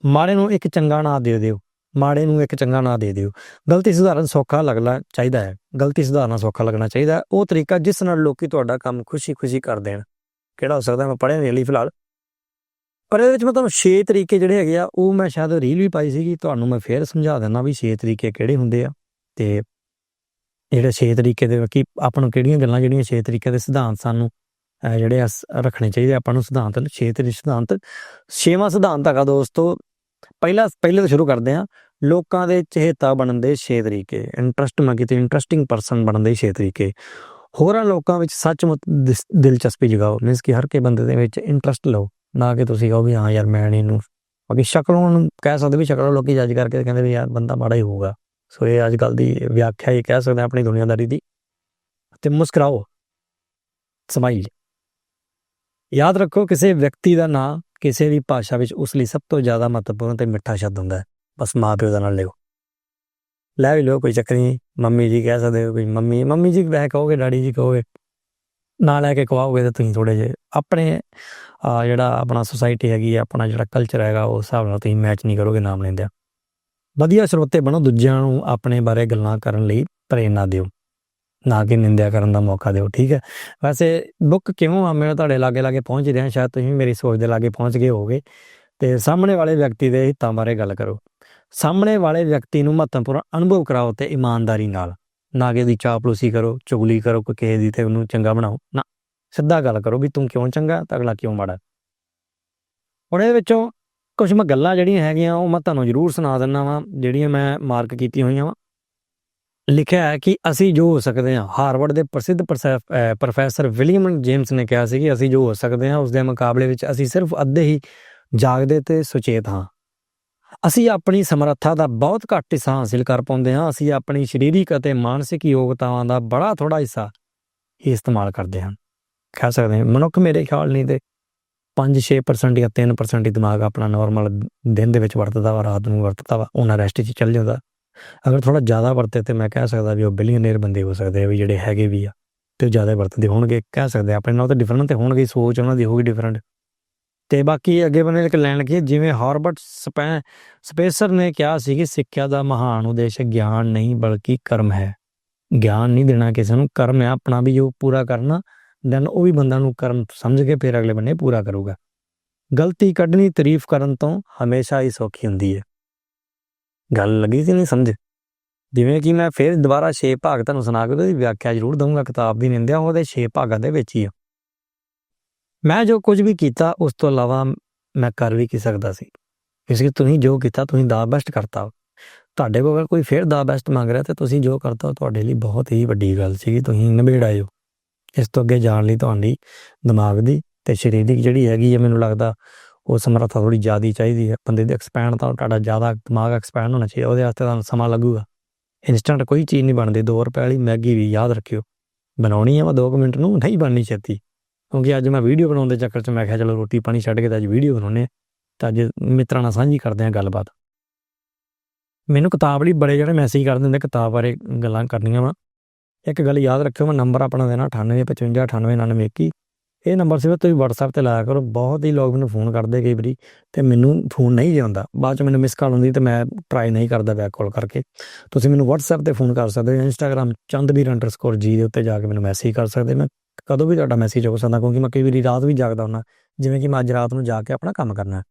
ਮਾੜੇ ਨੂੰ ਇੱਕ ਚੰਗਾ ਨਾਂ ਦੇ ਦਿਓ। ਮਾੜੇ ਨੂੰ ਇੱਕ ਚੰਗਾ ਨਾਂ ਦੇ ਦਿਓ। ਗਲਤੀ ਸੁਧਾਰਨ ਸੌਖਾ ਲੱਗਣਾ ਚਾਹੀਦਾ ਹੈ। ਗਲਤੀ ਸੁਧਾਰਨਾ ਸੌਖਾ ਲੱਗਣਾ ਚਾਹੀਦਾ ਉਹ ਤਰੀਕਾ ਜਿਸ ਨਾਲ ਲੋਕੀ ਤੁਹਾਡਾ ਕੰਮ ਖੁਸ਼ੀ-ਖੁਸ਼ੀ ਕਰ ਦੇਣ। ਕਿਹੜਾ ਹੋ ਸਕਦਾ ਮੈਂ ਪੜ੍ਹਿਆ ਨਹੀਂ ਲਈ ਫਿਲਹਾਲ। ਪਰ ਇਹਦੇ ਵਿੱਚ ਮੈਂ ਤੁਹਾਨੂੰ 6 ਤਰੀਕੇ ਜਿਹੜੇ ਹੈਗੇ ਆ, ਉਹ ਮੈਂ ਸ਼ਾਇਦ ਰੀਲ ਵੀ ਪਾਈ ਸੀਗੀ। ਤੁਹਾਨੂੰ ਮੈਂ ਫੇਰ ਸਮਝਾ ਦਿੰਦਾ ਵੀ 6 ਤਰੀਕੇ ਕਿਹੜੇ ਹੁੰਦੇ ਆ। ਤੇ ਜਿਹੜੇ 6 ਤਰੀਕੇ ਦੇ ਕਿ ਆਪਾਂ ਨੂੰ ਕਿਹੜੀਆਂ ਗੱਲਾਂ ਜਿਹੜੀਆਂ 6 ਤਰੀਕੇ ਦੇ ਸਿਧਾਂਤ ਸਾਨੂੰ ਜਿਹੜੇ ਆ ਰੱਖਣੇ ਚਾਹੀਦੇ ਆਪਾਂ ਨੂੰ ਸਿਧਾਂਤ 6 ਤਰੀ, ਸਿਧਾਂਤ। ਛੇਵਾਂ ਸਿਧਾਂਤ ਹੈਗਾ ਦੋਸਤੋ ਪਹਿਲਾ, ਪਹਿਲੇ ਤੋਂ ਸ਼ੁਰੂ ਕਰਦੇ ਹਾਂ। ਲੋਕਾਂ ਦੇ ਚਹੇਤਾ ਬਣਨ ਦੇ 6 ਤਰੀਕੇ। ਇੰਟਰਸਟ ਮੈਂ ਕਿਤੇ ਇੰਟਰਸਟਿੰਗ ਪਰਸਨ ਬਣਨ ਦੇ 6 ਤਰੀਕੇ। ਹੋਰਾਂ ਲੋਕਾਂ ਵਿੱਚ ਸੱਚਮੁੱਚ ਦਿਸ- ਦਿਲਚਸਪੀ ਜਗਾਓ। ਮੀਨਸ ਕਿ ਹਰ ਕੇ ਬੰਦੇ ਦੇ ਵਿੱਚ ਇੰਟਰਸਟ ਲਓ। ਨਾ ਕਿ ਤੁਸੀਂ ਕਹੋ ਵੀ, ਹਾਂ ਯਾਰ, ਮੈਂ ਨਹੀਂ ਇਹਨੂੰ ਬਾਕੀ ਸ਼ਕਲੋਂ ਨੂੰ ਕਹਿ ਸਕਦੇ ਵੀ ਸ਼ਕਲੋਂ ਲੋਕੀ ਜੱਜ ਕਰਕੇ ਕਹਿੰਦੇ ਵੀ, ਯਾਰ, ਬੰਦਾ ਮਾੜਾ ਹੀ ਹੋਊਗਾ। ਸੋ ਇਹ ਅੱਜ ਕੱਲ ਦੀ ਵਿਆਖਿਆ ਹੀ ਕਹਿ ਸਕਦੇ ਹਾਂ ਆਪਣੀ ਦੁਨੀਆਦਾਰੀ ਦੀ। ਤੇ ਮੁਸਕਰਾਓ। ਸਮਾਈਲ। ਯਾਦ ਰੱਖੋ, ਕਿਸੇ ਵਿਅਕਤੀ ਦਾ ਨਾਂ ਕਿਸੇ ਵੀ ਭਾਸ਼ਾ ਵਿੱਚ ਉਸ ਲਈ ਸਭ ਤੋਂ ਜ਼ਿਆਦਾ ਮਹੱਤਵਪੂਰਨ ਤੇ ਮਿੱਠਾ ਸ਼ਬਦ ਹੁੰਦਾ ਹੈ। ਬਸ ਮਾਂ ਪਿਓ ਦਾ ਨਾਲ ਲਿਓ। ਲੈ ਵੀ ਲਿਓ, ਕੋਈ ਚੱਕਰ ਨਹੀਂ। ਮੰਮੀ ਜੀ ਕਹਿ ਸਕਦੇ ਹੋ ਕੋਈ ਮੰਮੀ ਮੰਮੀ ਜੀ ਵੈਸੇ ਕਹੋਗੇ, ਡੈਡੀ ਜੀ ਕਹੋਗੇ। ਨਾ ਲੈ ਕੇ ਕਵਾਓਗੇ ਤਾਂ ਤੁਸੀਂ ਥੋੜੇ ਜੇ ਆਪਣੇ ਜਿਹੜਾ ਆਪਣਾ ਸੁਸਾਇਟੀ ਹੈਗੀ ਹੈ ਆਪਣਾ ਜਿਹੜਾ ਕਲਚਰ ਹੈਗਾ, ਉਸ ਹਿਸਾਬ ਨਾਲ ਤੁਸੀਂ ਮੈਚ ਨਹੀਂ ਕਰੋਗੇ, ਨਾਮ ਲੈਂਦਿਆਂ। ਵਧੀਆ ਸਰੋਤੇ ਬਣੋ, ਦੂਜਿਆਂ ਨੂੰ ਆਪਣੇ ਬਾਰੇ ਗੱਲਾਂ ਕਰਨ ਲਈ ਪ੍ਰੇਰਨਾ ਦਿਓ। ਨਾ ਕਿ ਨਿੰਦਿਆ ਕਰਨ ਦਾ ਮੌਕਾ ਦਿਓ, ਠੀਕ ਹੈ? ਵੈਸੇ ਬੁੱਕ ਕਿਉਂ ਆ? ਮੈਂ ਤੁਹਾਡੇ ਲਾਗੇ ਲਾਗੇ ਪਹੁੰਚ ਰਿਹਾ, ਸ਼ਾਇਦ ਤੁਸੀਂ ਵੀ ਮੇਰੀ ਸੋਚ ਦੇ ਲਾਗੇ ਪਹੁੰਚ ਗਏ ਹੋਗੇ ਤੇ ਸਾਹਮਣੇ ਵਾਲੇ ਵਿਅਕਤੀ ਦੇ ਹਿੱਤਾਂ ਬਾਰੇ ਗੱਲ ਕਰੋ। ਸਾਹਮਣੇ ਵਾਲੇ ਵਿਅਕਤੀ ਨੂੰ ਮਹੱਤਵਪੂਰਨ ਅਨੁਭਵ ਕਰਾਓ ਤੇ ਇਮਾਨਦਾਰੀ ਨਾਲ। ਨਾ ਕਿ ਦੀ ਚਾਪਲੂਸੀ ਕਰੋ, ਚੁਗਲੀ ਕਰੋ, ਕੋਈ ਕਿਸੇ ਦੀ ਤੇ ਉਹਨੂੰ ਚੰਗਾ ਬਣਾਓ। ਨਾ, ਸਿੱਧਾ ਗੱਲ ਕਰੋ ਵੀ ਤੂੰ ਕਿਉਂ ਚੰਗਾ, ਤੇ ਅਗਲਾ ਕਿਉਂ ਮਾੜਾ? ਹੁਣ ਇਹਦੇ ਵਿੱਚੋਂ ਕੁਝ ਮੈਂ ਗੱਲਾਂ ਜਿਹੜੀਆਂ ਹੈਗੀਆਂ, ਉਹ ਮੈਂ ਤੁਹਾਨੂੰ ਜ਼ਰੂਰ ਸੁਣਾ ਦਿੰਦਾ ਵਾਂ, ਜਿਹੜੀਆਂ ਮੈਂ ਮਾਰਕ ਕੀਤੀਆਂ ਹੋਈਆਂ ਵਾਂ। ਲਿਖਿਆ ਹੈ ਕਿ ਅਸੀਂ ਜੋ ਹੋ ਸਕਦੇ ਹਾਂ, ਹਾਰਵਰਡ ਦੇ ਪ੍ਰਸਿੱਧ ਪ੍ਰੋਫੈ- ਪ੍ਰੋਫੈਸਰ ਵਿਲੀਅਮ ਜੇਮਸ ਨੇ ਕਿਹਾ ਸੀ ਕਿ ਅਸੀਂ ਜੋ ਹੋ ਸਕਦੇ ਹਾਂ ਉਸ ਦੇ ਮੁਕਾਬਲੇ ਵਿੱਚ ਅਸੀਂ ਸਿਰਫ ਅੱਧੇ ਹੀ ਜਾਗਦੇ ਤੇ ਸੁਚੇਤ ਹਾਂ। ਅਸੀਂ ਆਪਣੀ ਸਮਰੱਥਾ ਦਾ ਬਹੁਤ ਘੱਟ ਹਿੱਸਾ ਹਾਸਿਲ ਕਰ ਪਾਉਂਦੇ ਹਾਂ, ਅਸੀਂ ਆਪਣੀ ਸਰੀਰਕ ਅਤੇ ਮਾਨਸਿਕ ਯੋਗਤਾਵਾਂ ਦਾ ਬੜਾ ਥੋੜਾ ਹਿੱਸਾ ਹੀ ਇਸਤੇਮਾਲ ਕਰਦੇ ਹਾਂ। ਕਹਿ ਸਕਦੇ ਹਾਂ, ਮਨੁੱਖ ਮੇਰੇ ਖਿਆਲ ਨਹੀਂ ਦੇ 5-6% ਜਾਂ 3% ਹੀ ਦਿਮਾਗ ਆਪਣਾ ਨਾਰਮਲ ਦਿਨ ਦੇ ਵਿੱਚ ਵਰਤਦਾ ਵਾ, ਰਾਤ ਨੂੰ ਵਰਤਦਾ ਵਾ, ਉਹਨਾਂ ਰੈਸਟ 'ਚ ਚੱਲ ਜਾਂਦਾ। ਅਗਰ ਥੋੜਾ ਜ਼ਿਆਦਾ ਵਰਤੇ ਤੇ ਮੈਂ ਕਹਿ ਸਕਦਾ ਵੀ ਉਹ ਬਿਲੀਅਨਰ ਬੰਦੇ ਹੋ ਸਕਦੇ ਆ ਵੀ ਜਿਹੜੇ ਹੈਗੇ ਵੀ ਆ ਤੇ ਉਹ ਜ਼ਿਆਦਾ ਵਰਤਦੇ ਹੋਣਗੇ, ਕਹਿ ਸਕਦੇ ਆਪਣੇ ਨਾਲ ਤਾਂ ਡਿਫਰੈਂਟ ਤੇ ਹੋਣਗੇ, ਸੋਚ ਉਹਨਾਂ ਦੀ ਹੋਊਗੀ ਡਿਫਰੈਂਟ ਤੇ ਬਾਕੀ ਅੱਗੇ ਬਣੇ ਇੱਕ ਲੈਣ ਲੱਗੇ ਜਿਵੇਂ ਹਾਰਬਰਟ ਸਪੈ ਸਪੇਸਰ ਨੇ ਕਿਹਾ ਸੀ ਕਿ ਸਿੱਖਿਆ ਦਾ ਮਹਾਨ ਉਦੇਸ਼ ਗਿਆਨ ਨਹੀਂ ਬਲਕਿ ਕਰਮ ਹੈ। ਗਿਆਨ ਨਹੀਂ ਦੇਣਾ ਕਿਸੇ ਨੂੰ, ਕਰਮ ਹੈ ਆਪਣਾ ਵੀ ਜੋ ਪੂਰਾ ਕਰਨਾ ਦੈਨ ਉਹ ਵੀ ਬੰਦਾ ਨੂੰ ਕਰਮ ਸਮਝ ਕੇ ਫਿਰ ਅਗਲੇ ਬੰਨੇ ਪੂਰਾ ਕਰੂਗਾ। ਗਲਤੀ ਕੱਢਣੀ, ਤਾਰੀਫ ਕਰਨ ਤੋਂ ਹਮੇਸ਼ਾ ਹੀ ਸੌਖੀ ਹੁੰਦੀ ਹੈ। ਗੱਲ ਲੱਗੀ ਸੀ ਨਹੀਂ ਸਮਝ? ਜਿਵੇਂ ਕਿ ਮੈਂ ਫਿਰ ਦੁਬਾਰਾ 6 ਭਾਗ ਤੁਹਾਨੂੰ ਸੁਣਾ ਕੇ ਉਹਦੀ ਵਿਆਖਿਆ ਜ਼ਰੂਰ ਦਊਂਗਾ, ਕਿਤਾਬ ਦੀ ਨਿੰਦਿਆ ਉਹਦੇ 6 ਭਾਗਾਂ ਦੇ ਵਿੱਚ ਹੀ ਆ। ਮੈਂ ਜੋ ਕੁਝ ਵੀ ਕੀਤਾ, ਉਸ ਤੋਂ ਇਲਾਵਾ ਮੈਂ ਕਰ ਵੀ ਕੀ ਸਕਦਾ ਸੀ? ਇਸ ਲਈ ਤੁਸੀਂ ਜੋ ਕੀਤਾ, ਤੁਸੀਂ ਦਾ ਬੈਸਟ ਕਰਤਾ। ਤੁਹਾਡੇ ਕੋਲ ਅਗਰ ਕੋਈ ਫਿਰ ਦਾ ਬੈਸਟ ਮੰਗ ਰਿਹਾ ਤੇ ਤੁਸੀਂ ਜੋ ਕਰਤਾ ਤੁਹਾਡੇ ਲਈ ਬਹੁਤ ਹੀ ਵੱਡੀ ਗੱਲ ਸੀਗੀ। ਤੁਸੀਂ ਨਿਬੇੜ ਆਏ ਹੋ। ਇਸ ਤੋਂ ਅੱਗੇ ਜਾਣ ਲਈ ਤੁਹਾਡੀ ਦਿਮਾਗ ਦੀ ਤੇ ਸਰੀਰਕ ਜਿਹੜੀ ਹੈਗੀ ਹੈ ਮੈਨੂੰ ਲੱਗਦਾ ਉਹ ਸਮਰੱਥਾ ਥੋੜੀ ਜ਼ਿਆਦੀ ਚਾਹੀਦੀ ਹੈ। ਬੰਦੇ ਦੇ ਐਕਸਪੈਂਡ ਤਾਂ ਤੁਹਾਡਾ ਜ਼ਿਆਦਾ ਦਿਮਾਗ ਐਕਸਪੈਂਡ ਹੋਣਾ ਚਾਹੀਦਾ, ਉਹਦੇ ਵਾਸਤੇ ਤੁਹਾਨੂੰ ਸਮਾਂ ਲੱਗੂਗਾ। ਇਨਸਟੈਂਟ ਕੋਈ ਚੀਜ਼ ਨਹੀਂ ਬਣਦੀ। 2 ਰੁਪਏ ਵਾਲੀ ਮੈਗੀ ਵੀ ਯਾਦ ਰੱਖਿਓ। ਬਣਾਉਣੀ ਹੈ ਵਾ 2 ਮਿੰਟ ਨੂੰ, ਨਹੀਂ ਬਣਨੀ ਛੇਤੀ। ਕਿਉਂਕਿ ਅੱਜ ਮੈਂ ਵੀਡੀਓ ਬਣਾਉਣ ਦੇ ਚੱਕਰ 'ਚ ਮੈਂ ਕਿਹਾ, ਚਲੋ ਰੋਟੀ ਪਾਣੀ ਛੱਡ ਕੇ ਤਾਂ ਅੱਜ ਵੀਡੀਓ ਬਣਾਉਨੇ ਆ ਤਾਂ ਅੱਜ ਮਿੱਤਰਾਂ ਨਾਲ ਸਾਂਝੀ ਕਰਦੇ ਆ ਗੱਲਬਾਤ। ਮੈਨੂੰ ਕਿਤਾਬ ਲਈ ਬੜੇ ਜਿਹੜੇ ਮੈਸੇਜ ਕਰਦੇ ਹੁੰਦੇ, ਕਿਤਾਬ ਬਾਰੇ ਗੱਲਾਂ ਕਰਨੀਆਂ ਵਾ। ਇੱਕ ਗੱਲ ਯਾਦ ਰੱਖਿਓ, ਮੈਂ ਨੰਬਰ ਆਪਣਾ ਦੇਣਾ 9855989921 ਇਹ ਨੰਬਰ ਸਿਰਫ ਤੁਸੀਂ WhatsApp ਤੇ ਲਾਇਆ ਕਰੋ। ਬਹੁਤ ਹੀ ਲੋਕ ਮੈਨੂੰ ਫੋਨ ਕਰਦੇ ਕਈ ਵਾਰੀ ਤੇ ਮੈਨੂੰ ਫੋਨ ਨਹੀਂ ਜਾਂਦਾ ਬਾਅਦ ਚ ਮੈਨੂੰ ਮਿਸ ਕਾਲ ਹੁੰਦੀ ਤੇ ਮੈਂ ਟਰਾਈ ਨਹੀਂ ਕਰਦਾ ਬੈਕ ਕਾਲ ਕਰਕੇ। ਤੁਸੀਂ ਮੈਨੂੰ WhatsApp ਤੇ ਫੋਨ ਕਰ ਸਕਦੇ ਹੋ Instagram chandbir_g ਦੇ ਉੱਤੇ ਜਾ ਕੇ ਮੈਨੂੰ ਮੈਸੇਜ ਕਰ ਸਕਦੇ ਮੈਂ ਕਦੋਂ ਵੀ ਤੁਹਾਡਾ ਮੈਸੇਜ ਹੋ ਸਕਦਾ ਕਿਉਂਕਿ ਮੈਂ ਕਈ ਵਾਰੀ ਰਾਤ ਵੀ ਜਾਗਦਾ ਹੁੰਦਾ। ਜਿਵੇਂ ਕਿ ਮੈਂ ਅੱਜ ਰਾਤ ਨੂੰ ਜਾ ਕੇ ਆਪਣਾ ਕੰਮ ਕਰਨਾ।